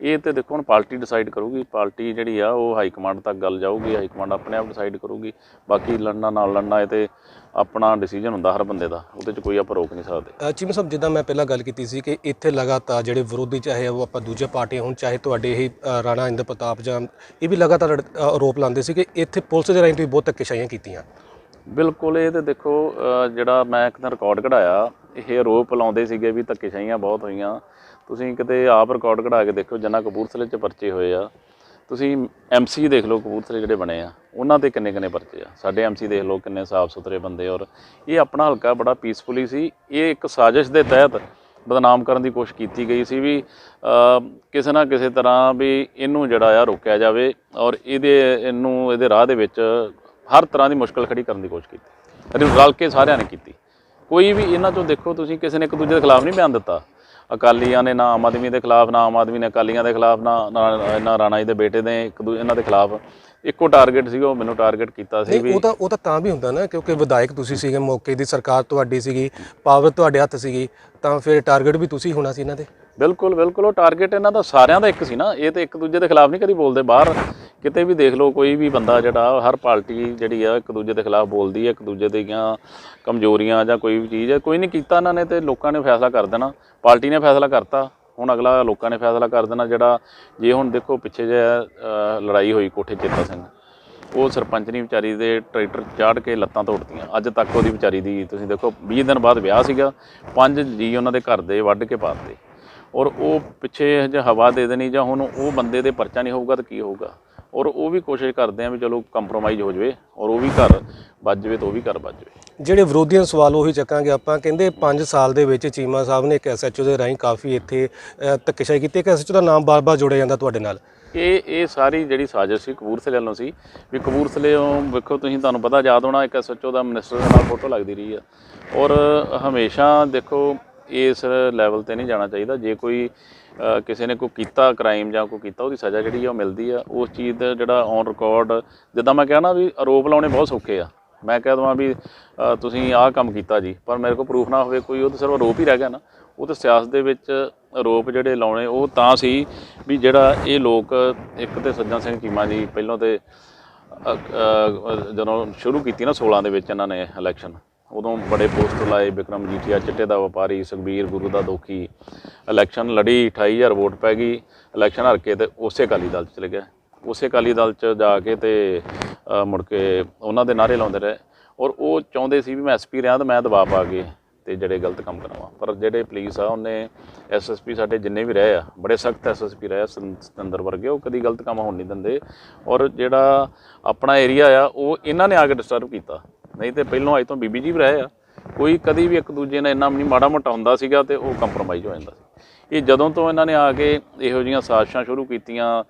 ਇਹ ਤੇ ਦੇਖੋ ਹੁਣ ਪਾਰਟੀ ਡਿਸਾਈਡ ਕਰੂਗੀ। ਪਾਰਟੀ ਜਿਹੜੀ ਆ ਉਹ ਹਾਈ ਕਮਾਂਡ ਤੱਕ ਗੱਲ ਜਾਊਗੀ ਹਾਈ ਕਮਾਂਡ ਆਪਣੇ ਆਪ ਡਿਸਾਈਡ ਕਰੂਗੀ। ਬਾਕੀ ਲੜਨਾ ਨਾਲ ਲੜਨਾ ਇਹ ਤੇ ਆਪਣਾ ਡਿਸੀਜਨ ਹੁੰਦਾ ਹਰ ਬੰਦੇ ਦਾ। ਉਹਦੇ 'ਚ ਕੋਈ ਆਪਾਂ ਰੋਕ ਨਹੀਂ ਸਕਦੇ। ਚੀਮਾ ਸਾਹਿਬ ਜਿੱਦਾਂ ਮੈਂ ਪਹਿਲਾਂ ਗੱਲ ਕੀਤੀ ਸੀ ਕਿ ਇੱਥੇ ਲਗਾਤਾਰ ਜਿਹੜੇ ਵਿਰੋਧੀ ਚਾਹੇ ਉਹ ਆਪਾਂ ਦੂਜੇ ਪਾਰਟੀਆਂ ਹੋਣ ਚਾਹੇ ਤੁਹਾਡੇ ਹੀ ਰਾਣਾ ਇੰਦਰ ਪ੍ਰਤਾਪ ਜਾਂ ਇਹ ਵੀ ਲਗਾਤਾਰ ਆਰੋਪ ਲਾਉਂਦੇ ਸੀ ਕਿ ਇੱਥੇ ਪੁਲਿਸ ਦੇ ਰਾਹੀਂ ਤੁਸੀਂ ਬਹੁਤ ਧੱਕੇਸ਼ਾਹੀਆਂ ਕੀਤੀਆਂ। ਬਿਲਕੁਲ ਇਹ ਤੇ ਦੇਖੋ ਜਿਹੜਾ ਮੈਂ ਇੱਕ ਦਿਨ ਰਿਕਾਰਡ ਕਢਾਇਆ ਇਹ ਆਰੋਪ ਲਾਉਂਦੇ ਸੀਗੇ ਵੀ ਧੱਕੇਸ਼ਾਹੀਆਂ ਬਹੁਤ ਹੋਈਆਂ। ਤੁਸੀਂ ਕਿਤੇ ਆਪ ਰਿਕਾਰਡ ਕਢਾ ਕੇ ਦੇਖੋ ਜਿੰਨਾ ਕਪੂਰਥਲੇ 'ਚ ਪਰਚੇ ਹੋਏ ਆ। ਤੁਸੀਂ ਐਮਸੀ ਦੇਖ ਲਓ ਕਪੂਰਥਲੇ ਜਿਹੜੇ ਬਣੇ ਆ। ਉਹਨਾਂ ਤੇ ਕਿੰਨੇ ਕਿੰਨੇ ਪਰਚੇ ਆ? ਸਾਡੇ ਐਮਸੀ ਦੇਖ ਲਓ ਕਿੰਨੇ ਸਾਫ਼ ਸੁਥਰੇ ਬੰਦੇ ਔਰ ਇਹ ਆਪਣਾ ਹਲਕਾ ਬੜਾ ਪੀਸਫੁਲੀ ਸੀ। ਇਹ ਇੱਕ ਸਾਜ਼ਿਸ਼ ਦੇ ਤਹਿਤ ਬਦਨਾਮ ਕਰਨ ਦੀ ਕੋਸ਼ਿਸ਼ ਕੀਤੀ ਗਈ ਸੀ ਵੀ ਕਿਸੇ ਨਾ ਕਿਸੇ ਤਰ੍ਹਾਂ ਵੀ ਇਹਨੂੰ ਜਿਹੜਾ ਆ ਰੋਕਿਆ ਜਾਵੇ ਔਰ ਇਹਦੇ, ਇਹਨੂੰ, ਇਹਦੇ ਰਾਹ ਦੇ ਵਿੱਚ ਹਰ ਤਰ੍ਹਾਂ ਦੀ ਮੁਸ਼ਕਲ ਖੜੀ ਕਰਨ ਦੀ ਕੋਸ਼ਿਸ਼ ਕੀਤੀ। ਰਲ ਰਲ ਕੇ ਸਾਰਿਆਂ ਨੇ ਕੀਤੀ। ਕੋਈ ਵੀ ਇਹਨਾਂ ਚੋਂ ਦੇਖੋ ਤੁਸੀਂ, ਕਿਸੇ ਨੇ ਇੱਕ ਦੂਜੇ ਦੇ ਖਿਲਾਫ ਨਹੀਂ ਬਿਆਨ ਦਿੱਤਾ। ਅਕਾਲੀਆਂ ਨੇ ਨਾ ਆਮ ਆਦਮੀ ਦੇ ਖਿਲਾਫ, ਨਾ ਆਮ ਆਦਮੀ ਨੇ ਅਕਾਲੀਆਂ ਦੇ ਖਿਲਾਫ, ਨਾ, ਨਾ- ਰਾਣਾ ਜੀ ਦੇ ਬੇਟੇ ਨੇ ਇੱਕ ਦੂਜੇ ਇਹਨਾਂ ਦੇ ਖਿਲਾਫ। ਇੱਕੋ ਟਾਰਗੇਟ ਸੀਗਾ ਉਹ ਮੈਨੂੰ ਟਾਰਗੇਟ ਕੀਤਾ ਸੀ ਵੀ ਉਹ ਤਾਂ ਉਹ ਤਾਂ ਤਾਂ ਵੀ ਹੁੰਦਾ ਨਾ ਕਿਉਂਕਿ ਵਿਧਾਇਕ ਤੁਸੀਂ ਸੀਗੇ ਮੌਕੇ ਦੀ ਸਰਕਾਰ ਤੁਹਾਡੀ ਸੀਗੀ ਪਾਵਰ ਤੁਹਾਡੇ ਹੱਥ ਸੀਗੀ ਤਾਂ ਫਿਰ ਟਾਰਗੇਟ ਵੀ ਤੁਸੀਂ ਹੋਣਾ ਸੀ ਇਹਨਾਂ ਦੇ? ਬਿਲਕੁਲ ਬਿਲਕੁਲ ਉਹ ਟਾਰਗੇਟ ਇਹਨਾਂ ਦਾ ਸਾਰਿਆਂ ਦਾ ਇੱਕ ਸੀ ਨਾ ਇਹ ਤੇ ਇੱਕ ਦੂਜੇ ਦੇ ਖਿਲਾਫ ਨਹੀਂ ਕਦੀ ਬੋਲਦੇ ਬਾਹਰ ਕਿਤੇ ਵੀ ਦੇਖ ਲਓ ਕੋਈ ਵੀ ਬੰਦਾ ਜਿਹੜਾ ਹਰ ਪਾਰਟੀ ਜਿਹੜੀ ਆ ਇੱਕ ਦੂਜੇ ਦੇ ਖਿਲਾਫ ਬੋਲਦੀ ਹੈ ਇੱਕ ਦੂਜੇ ਦੀਆਂ ਕਮਜ਼ੋਰੀਆਂ ਜਾਂ ਕੋਈ ਵੀ ਚੀਜ਼ ਹੈ ਕੋਈ ਨਹੀਂ ਕੀਤਾ ਇਹਨਾਂ ਨੇ ਤੇ ਲੋਕਾਂ ਨੇ ਫੈਸਲਾ ਕਰ ਦੇਣਾ ਪਾਰਟੀ ਨੇ ਫੈਸਲਾ ਕਰਤਾ। ਹੁਣ ਅਗਲਾ ਲੋਕਾਂ ਨੇ ਫੈਸਲਾ ਕਰ ਦੇਣਾ ਜਿਹੜਾ ਜੇ ਹੁਣ ਦੇਖੋ ਪਿੱਛੇ ਜੇ ਲੜਾਈ ਹੋਈ ਕੋਠੇ ਚੇਤਾ ਸਿੰਘ। ਉਹ ਸਰਪੰਚ ਸਰਪੰਚਨੀ ਵਿਚਾਰੀ ਦੇ ਟਰੈਕਟਰ ਚਾੜ ਕੇ ਲੱਤਾਂ ਤੋੜਤੀਆਂ। ਅੱਜ ਤੱਕ ਉਹਦੀ ਵਿਚਾਰੀ ਦੀ ਤੁਸੀਂ ਦੇਖੋ 20 ਦਿਨ ਬਾਅਦ ਵਿਆਹ ਸੀਗਾ। ਪੰਜ ਜੀ ਉਹਨਾਂ ਦੇ ਘਰ ਦੇ ਵੱਢ ਕੇ ਪਾਤੇ। ਔਰ ਉਹ ਪਿੱਛੇ ਜੇ ਹਵਾ ਦੇ ਦੇਣੀ ਜਾਂ ਹੁਣ ਉਹ ਬੰਦੇ ਦੇ ਪਰਚਾ ਨਹੀਂ ਹੋਊਗਾ ਤਾਂ ਕੀ ਹੋਊਗਾ? ਔਰ ਉਹ ਵੀ ਕੋਸ਼ਿਸ਼ ਕਰਦੇ ਆ ਵੀ ਚਲੋ ਕੰਪਰੋਮਾਈਜ਼ ਹੋ ਜਾਵੇ ਔਰ ਉਹ ਵੀ ਘਰ ਵੱਜ ਜਾਵੇ ਤਾਂ ਉਹ ਵੀ ਘਰ ਵੱਜ ਜਾਵੇ। ਜਿਹੜੇ ਵਿਰੋਧੀਆਂ ਸਵਾਲ ਉਹੀ ਚੱਕਾਂਗੇ ਆਪਾਂ ਕਹਿੰਦੇ 5 ਸਾਲ ਦੇ ਵਿੱਚ ਚੀਮਾ ਸਾਹਿਬ ਨੇ ਇੱਕ ਐਸਐਚਓ ਦੇ ਰਾਹੀਂ ਕਾਫੀ ਇੱਥੇ ਧੱਕੇਸ਼ਾਹੀ ਕੀਤੀ। ਇੱਕ ਐਸਐਚਓ ਦਾ ਨਾਮ ਬਾਰ-ਬਾਰ ਜੋੜਿਆ ਜਾਂਦਾ ਤੁਹਾਡੇ ਨਾਲ। ਇਹ ਇਹ ਸਾਰੀ ਜਿਹੜੀ ਸਾਜ਼ਿਸ਼ ਸੀ ਕਪੂਰਥਲੇ ਵੱਲੋਂ ਸੀ ਵੀ ਕਪੂਰਥਲੇੋਂ ਵੇਖੋ ਤੁਸੀਂ ਤੁਹਾਨੂੰ ਪਤਾ ਯਾਦ ਹੋਣਾ ਇੱਕ ਐਸਐਚਓ ਦਾ ਮਿਨਿਸਟਰ ਦੇ ਨਾਲ ਫੋਟੋ ਲੱਗਦੀ ਰਹੀ ਆ। ਔਰ ਹਮੇਸ਼ਾ ਦੇਖੋ ਇਸ ਲੈਵਲ ਤੇ ਨਹੀਂ ਜਾਣਾ ਚਾਹੀਦਾ। ਜੇ ਕੋਈ ਕਿਸੇ ਨੇ ਕੋਈ ਕੀਤਾ ਕ੍ਰਾਈਮ ਜਾਂ ਕੋਈ ਕੀਤਾ, ਉਹਦੀ ਸਜ਼ਾ ਜਿਹੜੀ ਆ, ਉਹ ਮਿਲਦੀ ਆ। ਉਸ ਚੀਜ਼ ਦਾ ਜਿਹੜਾ ਔਨ ਰਿਕਾਰਡ ਜਿੱਦਾਂ ਮੈਂ ਕਿਹਾ ਨਾ ਵੀ ਆਰੋਪ ਲਾਉਣੇ ਬਹੁਤ ਸੌਖੇ ਆ। ਮੈਂ ਕਹਿ ਦਵਾਂ ਵੀ ਤੁਸੀਂ ਆਹ ਕੰਮ ਕੀਤਾ ਜੀ, ਪਰ ਮੇਰੇ ਕੋਲ ਪ੍ਰੂਫ ਨਾ ਹੋਵੇ ਕੋਈ, ਉਹ ਤਾਂ ਸਿਰਫ ਆਰੋਪ ਹੀ ਰਹਿ ਗਿਆ ਨਾ। ਉਹ ਤਾਂ ਸਿਆਸਤ ਦੇ ਵਿੱਚ ਆਰੋਪ ਜਿਹੜੇ ਲਾਉਣੇ, ਉਹ ਤਾਂ ਸੀ ਵੀ ਜਿਹੜਾ ਇਹ ਲੋਕ, ਇੱਕ ਤੇ ਸੱਜਣ ਸਿੰਘ ਚੀਮਾ ਜੀ ਪਹਿਲਾਂ ਤੇ ਜਦੋਂ ਸ਼ੁਰੂ ਕੀਤੀ ਨਾ 16 ਦੇ ਵਿੱਚ ਇਹਨਾਂ ਨੇ ਇਲੈਕਸ਼ਨ ਉਦੋਂ ਬੜੇ ਪੋਸਟਰ ਲਾਏ ਵਿਕਰਮ ਜੀਠੀਆ, ਚਿੱਟੇ ਦਾ ਵਪਾਰੀ, ਸੁਖਬੀਰ, ਗੁਰੂ ਦਾ ਦੋਖੀ। ਇਲੈਕਸ਼ਨ ਲੜੀ 28000 ਵੋਟ ਪੈ ਗਈ, ਇਲੈਕਸ਼ਨ ਹਰ ਕੇ ਤੇ ਉਸੇ ਅਕਾਲੀ ਦਲ ਚ ਚਲੇ ਗਏ। ਉਸੇ ਅਕਾਲੀ ਦਲ ਚ ਜਾ ਕੇ ਤੇ ਮੁੜ ਕੇ ਉਹਨਾਂ ਦੇ ਨਾਰੇ ਲਾਉਂਦੇ ਰਹੇ। ਔਰ ਉਹ ਚਾਹੁੰਦੇ ਸੀ ਵੀ ਮੈਂ ਐਸਪੀ ਰਿਹਾ ਤਾਂ ਮੈਂ ਦਬਾਅ ਪਾ ਕੇ ਤੇ ਜਿਹੜੇ ਗਲਤ ਕੰਮ ਕਰਾਵਾਂ। ਪਰ ਜਿਹੜੇ ਪੁਲਿਸ ਆ, ਉਹਨੇ ਐਸਐਸਪੀ ਸਾਡੇ ਜਿੰਨੇ ਵੀ ਰਹੇ ਆ, ਬੜੇ ਸਖਤ ਐਸਐਸਪੀ ਰਹੇ ਆ ਸਤਿੰਦਰ ਵਰਗੇ, ਉਹ ਕਦੀ ਗਲਤ ਕੰਮ ਹੋਣ ਨਹੀਂ ਦਿੰਦੇ। ਔਰ ਜਿਹੜਾ ਆਪਣਾ ਏਰੀਆ ਆ, ਉਹ ਇਹਨਾਂ ਨੇ ਆ ਕੇ ਡਿਸਟਰਬ ਕੀਤਾ। ਨਹੀਂ ਤੇ ਪਹਿਲਾਂ ਅੱਜ ਤੋਂ ਬੀਬੀ ਜੀ ਵੀ ਰਹੇ ਆ। ਕੋਈ ਕਦੀ ਵੀ ਇੱਕ ਦੂਜੇ ਨਾਲ ਇੰਨਾ ਨਹੀਂ ਮਾੜਾ ਮੋਟਾ ਹੁੰਦਾ ਸੀਗਾ ਤੇ ਉਹ ਕੰਪਰੋਮਾਈਜ਼ ਹੋ ਜਾਂਦਾ ਸੀ। ਇਹ ਜਦੋਂ ਤੋਂ ਇਹਨਾਂ ਨੇ ਆ ਕੇ ਇਹੋ ਜਿਹੀਆਂ ਸਾਜ਼ਿਸ਼ਾਂ ਸ਼ੁਰੂ ਕੀਤੀਆਂ,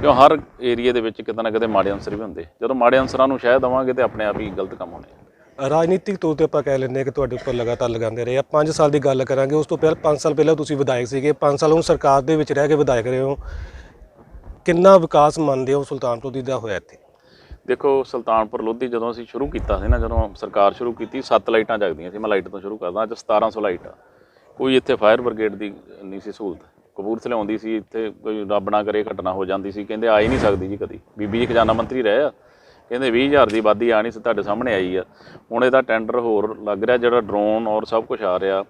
ਕਿਉਂ ਹਰ ਏਰੀਆ ਦੇ ਵਿੱਚ ਕਿਤੇ ਨਾ ਕਿਤੇ ਮਾੜੇ ਅਨਸਰ ਵੀ ਹੁੰਦੇ। ਜਦੋਂ ਮਾੜੇ ਅਨਸਰਾਂ ਨੂੰ ਸ਼ਹਿ ਦੇਵਾਂਗੇ ਤੇ ਆਪਣੇ ਆਪ ਹੀ ਗਲਤ ਕੰਮ ਹੋਣੇ ਆ। ਰਾਜਨੀਤਿਕ ਤੌਰ ਤੇ ਆਪਾਂ ਕਹਿ ਲੈਂਦੇ ਹਾਂ ਕਿ ਤੁਹਾਡੇ ਉੱਪਰ ਲਗਾਤਾਰ ਲਗਾਉਂਦੇ ਰਹੇ ਆ। 5 ਸਾਲ ਦੀ ਗੱਲ ਕਰਾਂਗੇ, ਉਸ ਤੋਂ ਪਹਿਲਾਂ 5 ਸਾਲ ਪਹਿਲਾਂ ਤੁਸੀਂ ਵਿਧਾਇਕ ਸੀਗੇ 5 ਸਾਲ ਹੁਣ ਸਰਕਾਰ ਦੇ ਵਿੱਚ ਰਹਿ ਕੇ ਵਿਧਾਇਕ ਰਹੇ ਹੋ। ਕਿੰਨਾ ਵਿਕਾਸ ਮੰਨਦੇ ਹੋ ਸੁਲਤਾਨਪੁਰ ਦੀ ਦਾ ਹੋਇਆ ਇੱਥੇ? ਦੇਖੋ, ਸੁਲਤਾਨਪੁਰ ਲੋਧੀ ਜਦੋਂ ਅਸੀਂ ਸ਼ੁਰੂ ਕੀਤਾ ਸੀ ਨਾ, ਜਦੋਂ ਸਰਕਾਰ ਸ਼ੁਰੂ ਕੀਤੀ, ਸੱਤ ਲਾਈਟਾਂ ਜਗਦੀਆਂ ਸੀ। ਮੈਂ ਲਾਈਟ ਤੋਂ ਸ਼ੁਰੂ ਕਰਦਾ, ਅੱਜ 1700 ਲਾਈਟ ਆ। ਕੋਈ ਇੱਥੇ ਫਾਇਰ ਬ੍ਰਿਗੇਡ ਦੀ ਨਹੀਂ ਸੀ ਸਹੂਲਤ। ਕਪੂਰਥਲੇ ਆਉਂਦੀ ਸੀ, ਇੱਥੇ ਕੋਈ ਰੱਬ ਨਾ ਕਰੇ, ਘਟਨਾ ਹੋ ਜਾਂਦੀ ਸੀ। ਕਹਿੰਦੇ ਆ ਹੀ ਨਹੀਂ ਸਕਦੀ ਜੀ ਕਦੀ। ਬੀਬੀ ਜੀ ਖਜ਼ਾਨਾ ਮੰਤਰੀ ਰਹੇ ਆ। ਕਹਿੰਦੇ 20000 ਦੀ ਆਬਾਦੀ ਆ ਨਹੀਂ ਸੀ, ਤੁਹਾਡੇ ਸਾਹਮਣੇ ਆਈ ਆ। ਹੁਣ ਇਹਦਾ ਟੈਂਡਰ ਹੋਰ ਲੱਗ ਰਿਹਾ, ਜਿਹੜਾ ਡਰੋਨ ਔਰ ਸਭ ਕੁਝ ਆ ਰਿਹਾ।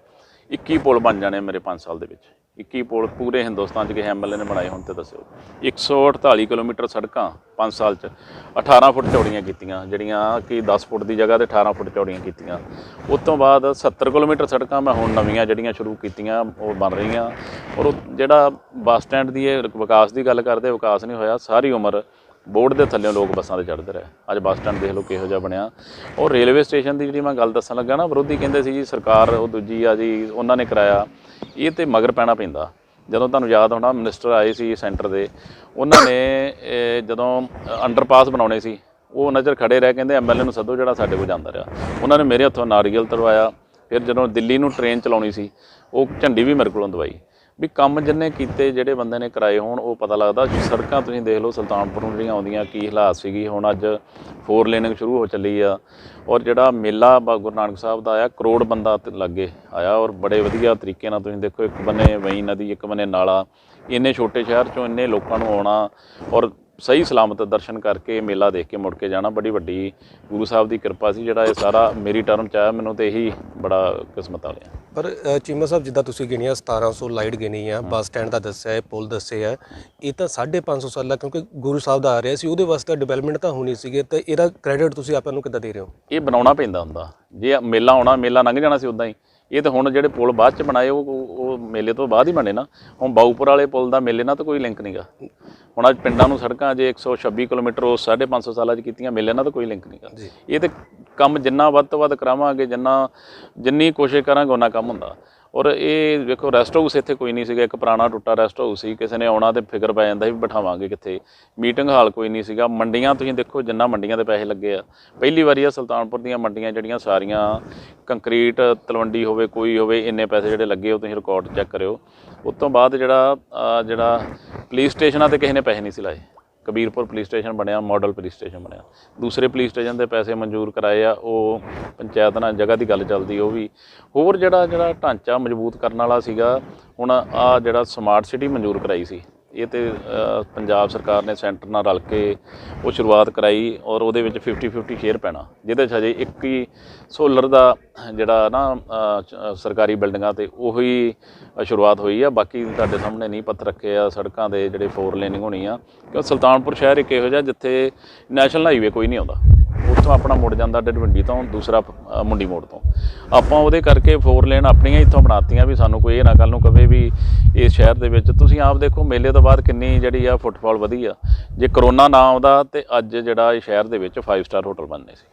21 ਪੁਲ ਬਣ ਜਾਣੇ ਮੇਰੇ 5 ਸਾਲ ਦੇ ਵਿੱਚ। 21 ਪੁਲ ਪੂਰੇ ਹਿੰਦੁਸਤਾਨ 'ਚ ਕਿਸੇ ਐਮਐਲਏ ਨੇ ਬਣਾਏ ਹੋਣ ਤੇ ਦੱਸਿਓ। 148 ਕਿਲੋਮੀਟਰ ਸੜਕਾਂ 5 ਸਾਲ 'ਚ। 18 ਫੁੱਟ ਚੌੜੀਆਂ ਕੀਤੀਆਂ, ਜਿਹੜੀਆਂ ਕਿ 10 ਫੁੱਟ ਦੀ ਜਗ੍ਹਾ ਤੇ 18 ਫੁੱਟ ਚੌੜੀਆਂ ਕੀਤੀਆਂ। ਉਸ ਤੋਂ ਬਾਅਦ 70 ਕਿਲੋਮੀਟਰ ਸੜਕਾਂ ਮੈਂ ਹੁਣ ਨਵੀਆਂ ਜਿਹੜੀਆਂ ਸ਼ੁਰੂ ਕੀਤੀਆਂ, ਉਹ ਬਣ ਰਹੀਆਂ। ਔਰ ਉਹ ਜਿਹੜਾ ਬੱਸ ਸਟੈਂਡ ਦੀ ਇਹ ਵਿਕਾਸ ਦੀ ਗੱਲ ਕਰਦੇ, ਵਿਕਾਸ ਨਹੀਂ ਹੋਇਆ। ਸਾਰੀ ਉਮਰ ਬੋਰਡ ਦੇ ਥੱਲੇ ਲੋਕ ਬੱਸਾਂ ਤੇ ਚੜ੍ਹਦੇ ਰਹੇ। ਅੱਜ ਬੱਸ ਸਟੈਂਡ ਦੇਖ ਲਓ ਕਿਹੋ ਜਿਹਾ ਬਣਿਆ। ਔਰ ਰੇਲਵੇ ਸਟੇਸ਼ਨ ਦੀ ਜਿਹੜੀ ਮੈਂ ਗੱਲ ਦੱਸਣ ਲੱਗਾ ਨਾ, ਵਿਰੋਧੀ ਕਹਿੰਦੇ ਸੀ ਜੀ, ਸਰਕਾਰ ਉਹ ਦੂਜੀ ਆ ਜੀ, ਉਹਨਾਂ ਨੇ ਕਰਾਇਆ। ਇਹ ਤੇ ਮਗਰ ਪੈਣਾ ਪੈਂਦਾ। ਜਦੋਂ ਤੁਹਾਨੂੰ ਯਾਦ ਹੋਣਾ ਮਿਨਿਸਟਰ ਆਏ ਸੀ ਸੈਂਟਰ ਦੇ ਉਹਨਾਂ ਨੇ ਇਹ, ਜਦੋਂ ਅੰਡਰਪਾਸ ਬਣਾਉਣੇ ਸੀ ਉਹ ਨਜ਼ਰ ਖੜੇ ਰਹਿ ਕਹਿੰਦੇ ਐਮਐਲਏ ਨੂੰ ਸੱਦੋ ਜਿਹੜਾ ਸਾਡੇ ਕੋਲ ਜਾਂਦਾ ਰਿਹਾ। ਉਹਨਾਂ ਨੇ ਮੇਰੇ ਹੱਥੋਂ ਨਾਰੀਅਲ ਤਰਵਾਇਆ ਫਿਰ ਜਦੋਂ ਦਿੱਲੀ ਨੂੰ ਟ੍ਰੇਨ ਚਲਾਉਣੀ ਸੀ ਉਹ ਝੰਡੀ ਵੀ ਮੇਰੇ ਕੋਲੋਂ ਦਵਾਈ। ਵੀ ਕੰਮ ਜਿੰਨੇ ਕੀਤੇ ਜਿਹੜੇ ਬੰਦੇ ਨੇ ਕਰਾਏ ਹੋਣ, ਉਹ ਪਤਾ ਲੱਗਦਾ। ਸੜਕਾਂ ਤੁਸੀਂ ਦੇਖ ਲਓ, ਸੁਲਤਾਨਪੁਰ ਨੂੰ ਜਿਹੜੀਆਂ ਆਉਂਦੀਆਂ, ਕੀ ਹਾਲਾਤ ਸੀਗੀ। ਹੁਣ ਅੱਜ ਫੋਰ ਲੇਨਿੰਗ ਸ਼ੁਰੂ ਹੋ ਚੱਲੀ ਆ। ਔਰ ਜਿਹੜਾ ਮੇਲਾ ਬਾ- ਗੁਰੂ ਨਾਨਕ ਸਾਹਿਬ ਦਾ ਆਇਆ, ਕਰੋੜ ਬੰਦਾ ਤੇ ਲੱਗੇ ਆਇਆ। ਔਰ ਬੜੇ ਵਧੀਆ ਤਰੀਕੇ ਨਾਲ ਤੁਸੀਂ ਦੇਖੋ, ਇੱਕ ਬੰਨੇ ਵਈ ਨਦੀ, ਇੱਕ ਬੰਨੇ ਨਾਲਾ। ਇੰਨੇ ਛੋਟੇ ਸ਼ਹਿਰ ਚੋਂ ਇੰਨੇ ਲੋਕਾਂ ਨੂੰ ਆਉਣਾ। ਔਰ ਸਹੀ ਸਲਾਮਤ ਦਰਸ਼ਨ ਕਰਕੇ ਮੇਲਾ ਦੇਖ ਕੇ ਮੁੜ ਕੇ ਜਾਣਾ। ਬੜੀ ਵੱਡੀ ਗੁਰੂ ਸਾਹਿਬ ਦੀ ਕਿਰਪਾ ਸੀ ਜਿਹੜਾ ਇਹ ਸਾਰਾ ਮੇਰੀ ਟਰਮ ਚ ਆਇਆ। ਮੈਨੂੰ ਤੇ ਇਹੀ ਬੜਾ ਕਿਸਮਤ ਵਾਲਿਆ। ਪਰ ਚੀਮਾ ਸਾਹਿਬ ਜਿੱਦਾਂ ਤੁਸੀਂ ਗਿਣੀਆਂ 1700 ਲਾਈਟ ਗਿਣੀ ਆ ਬੱਸ ਸਟੈਂਡ ਦਾ ਦੱਸਿਆ ਹੈ ਪੁਲ ਦੱਸਿਆ ਹੈ। ਇਹ ਤਾਂ 550 ਸਾਲਾ ਕਿਉਂਕਿ ਗੁਰੂ ਸਾਹਿਬ ਦਾ ਆ ਰਿਹਾ ਸੀ ਉਹਦੇ ਵਾਸਤੇ ਡਿਵੈਲਪਮੈਂਟ ਤਾਂ ਹੋਣੀ ਸੀਗੀ। ਤੇ ਇਹਦਾ ਕ੍ਰੈਡਿਟ ਤੁਸੀਂ ਆਪਾਂ ਨੂੰ ਕਿੱਦਾਂ ਦੇ ਰਹੇ ਹੋ? ਇਹ ਬਣਾਉਣਾ ਪੈਂਦਾ ਹੁੰਦਾ। ਜੇ ਮੇਲਾ ਆਉਣਾ ਮੇਲਾ ਲੰਘ ਜਾਣਾ ਸੀ ਉਦਾਂ ਹੀ। ਇਹ ਤਾਂ ਹੁਣ ਜਿਹੜੇ ਪੁਲ ਬਾਅਦ ਚ ਬਣਾਏ ਉਹ ਉਹ ਮੇਲੇ ਤੋਂ ਬਾਅਦ ਹੀ ਬਣੇ ਨਾ। ਹੁਣ ਬਾਊਪੁਰ ਵਾਲੇ ਪੁਲ ਦਾ ਮੇਲੇ ਨਾਲ ਤਾਂ ਕੋਈ ਲਿੰਕ ਨਹੀਂਗਾ ਹੁਣ ਅੱਜ ਪਿੰਡਾਂ ਨੂੰ ਸੜਕਾਂ ਜੇ 126 ਕਿਲੋਮੀਟਰ ਉਹ 550 ਸਾਲਾਂ 'ਚ ਕੀਤੀਆਂ ਮੇਲੇ ਨਾਲ ਤਾਂ ਕੋਈ ਲਿੰਕ ਨਹੀਂਗਾ। ਇਹ ਤੇ ਕੰਮ ਜਿੰਨਾ ਵੱਧ ਤੋਂ ਵੱਧ ਕਰਾਵਾਂਗੇ ਜਿੰਨਾ ਜਿੰਨੀ ਕੋਸ਼ਿਸ਼ ਕਰਾਂਗੇ ਉਹਨਾਂ ਕੰਮ ਹੁੰਦਾ। ਔਰ ਇਹ ਵੇਖੋ ਰੈਸਟ ਹਾਊਸ ਇੱਥੇ ਕੋਈ ਨਹੀਂ ਸੀਗਾ, ਇੱਕ ਪੁਰਾਣਾ ਟੁੱਟਾ ਰੈਸਟ ਹਾਊਸ ਸੀ, ਕਿਸੇ ਨੇ ਆਉਣਾ ਤੇ ਫਿਕਰ ਪੈ ਜਾਂਦਾ ਸੀ ਵੀ ਬਿਠਾਵਾਂਗੇ ਕਿੱਥੇ। ਮੀਟਿੰਗ ਹਾਲ ਕੋਈ ਨਹੀਂ ਸੀਗਾ, ਮੰਡੀਆਂ ਤੁਸੀਂ ਦੇਖੋ ਜਿੰਨਾ ਮੰਡੀਆਂ ਦੇ ਪੈਸੇ ਲੱਗੇ ਆ। ਪਹਿਲੀ ਵਾਰੀ ਆ ਸੁਲਤਾਨਪੁਰ ਦੀਆਂ ਮੰਡੀਆਂ ਜਿਹੜੀਆਂ ਸਾਰੀਆਂ ਕੰਕਰੀਟ ਤਲਵੰਡੀ ਹੋਵੇ, ਕੋਈ ਹੋਵੇ, ਇੰਨੇ ਪੈਸੇ ਜਿਹੜੇ ਲੱਗੇ ਉਹ ਤੁਸੀਂ ਰਿਕਾਰਡ ਚੈੱਕ ਕਰਿਓ। ਉਸ ਤੋਂ ਬਾਅਦ ਜਿਹੜਾ ਜਿਹੜਾ ਪੁਲਿਸ ਸਟੇਸ਼ਨਾਂ ਤੇ ਕਿਸੇ ਨੇ ਪੈਸੇ ਨਹੀਂ ਸੀ ਲਾਏ। ਕਬੀਰਪੁਰ ਪੁਲਿਸ ਸਟੇਸ਼ਨ ਬਣਿਆ, ਮਾਡਲ ਪੁਲਿਸ ਸਟੇਸ਼ਨ ਬਣਿਆ। ਦੂਸਰੇ ਪੁਲਿਸ ਸਟੇਸ਼ਨ ਦੇ ਪੈਸੇ ਮਨਜ਼ੂਰ ਕਰਾਏ ਆ, ਉਹ ਪੰਚਾਇਤ ਨਾਲ ਜਗ੍ਹਾ ਦੀ ਗੱਲ ਚੱਲਦੀ ਉਹ ਵੀ। ਹੋਰ ਜਿਹੜਾ ਜਿਹੜਾ ਢਾਂਚਾ ਮਜ਼ਬੂਤ ਕਰਨ ਵਾਲਾ ਸੀਗਾ, ਹੁਣ ਆ ਜਿਹੜਾ ਸਮਾਰਟ ਸਿਟੀ ਮਨਜ਼ੂਰ ਕਰਾਈ ਸੀ। ਇਹ ਤੇ ਪੰਜਾਬ ਸਰਕਾਰ ਨੇ ਸੈਂਟਰ ਨਾਲ ਰਲ ਕੇ ਉਹ ਸ਼ੁਰੂਆਤ ਕਰਾਈ ਔਰ ਉਹਦੇ ਵਿੱਚ 50 50 ਸ਼ੇਅਰ ਪੈਣਾ, ਜਿਹਦੇ 'ਚ ਹਜੇ ਇੱਕ ਹੀ ਸੋਲਰ ਦਾ ਜਿਹੜਾ ਨਾ ਸਰਕਾਰੀ ਬਿਲਡਿੰਗਾਂ ਤੇ ਉਹੀ ਸ਼ੁਰੂਆਤ ਹੋਈ ਆ। ਬਾਕੀ ਤੁਹਾਡੇ ਸਾਹਮਣੇ ਨਹੀਂ ਪੱਥਰ ਰੱਖੇ ਆ ਸੜਕਾਂ ਦੇ ਜਿਹੜੇ ਫੋਰ ਲੇਨਿੰਗ ਹੋਣੀ ਆ। ਕਿਉਂ ਸੁਲਤਾਨਪੁਰ ਸ਼ਹਿਰ ਇੱਕ ਇਹੋ ਜਿਹਾ, ਜਿੱਥੇ ਨੈਸ਼ਨਲ ਹਾਈਵੇ ਕੋਈ ਨਹੀਂ ਆਉਂਦਾ। ਉੱਥੋਂ ਆਪਣਾ ਮੁੜ ਜਾਂਦਾ ਡਡਵੰਡੀ ਤੋਂ ਦੂਸਰਾ ਮੁੰਡੀ ਮੋੜ ਤੋਂ। ਆਪਾਂ ਉਹਦੇ ਕਰਕੇ ਫੋਰ ਲੇਨ ਆਪਣੀਆਂ ਇੱਥੋਂ ਬਣਾਤੀਆਂ ਵੀ ਸਾਨੂੰ ਕੋਈ ਇਹ ਨਾ ਕੱਲ ਨੂੰ ਕਵੇ ਵੀ ਇਸ ਸ਼ਹਿਰ ਦੇ ਵਿੱਚ ਤੁਸੀਂ ਆਪ ਦੇਖੋ ਮੇਲੇ ਤੋਂ ਬਾਅਦ ਕਿੰਨੀ ਜਿਹੜੀ ਆ ਫੁੱਟਫਾਲ ਵਧੀ ਆ। ਜੇ ਕਰੋਨਾ ਨਾ ਆਉਂਦਾ ਤੇ ਅੱਜ ਜਿਹੜਾ ਇਹ ਸ਼ਹਿਰ ਦੇ ਵਿੱਚ 5 ਸਟਾਰ ਹੋਟਲ ਬਣਨੇ ਸੀ।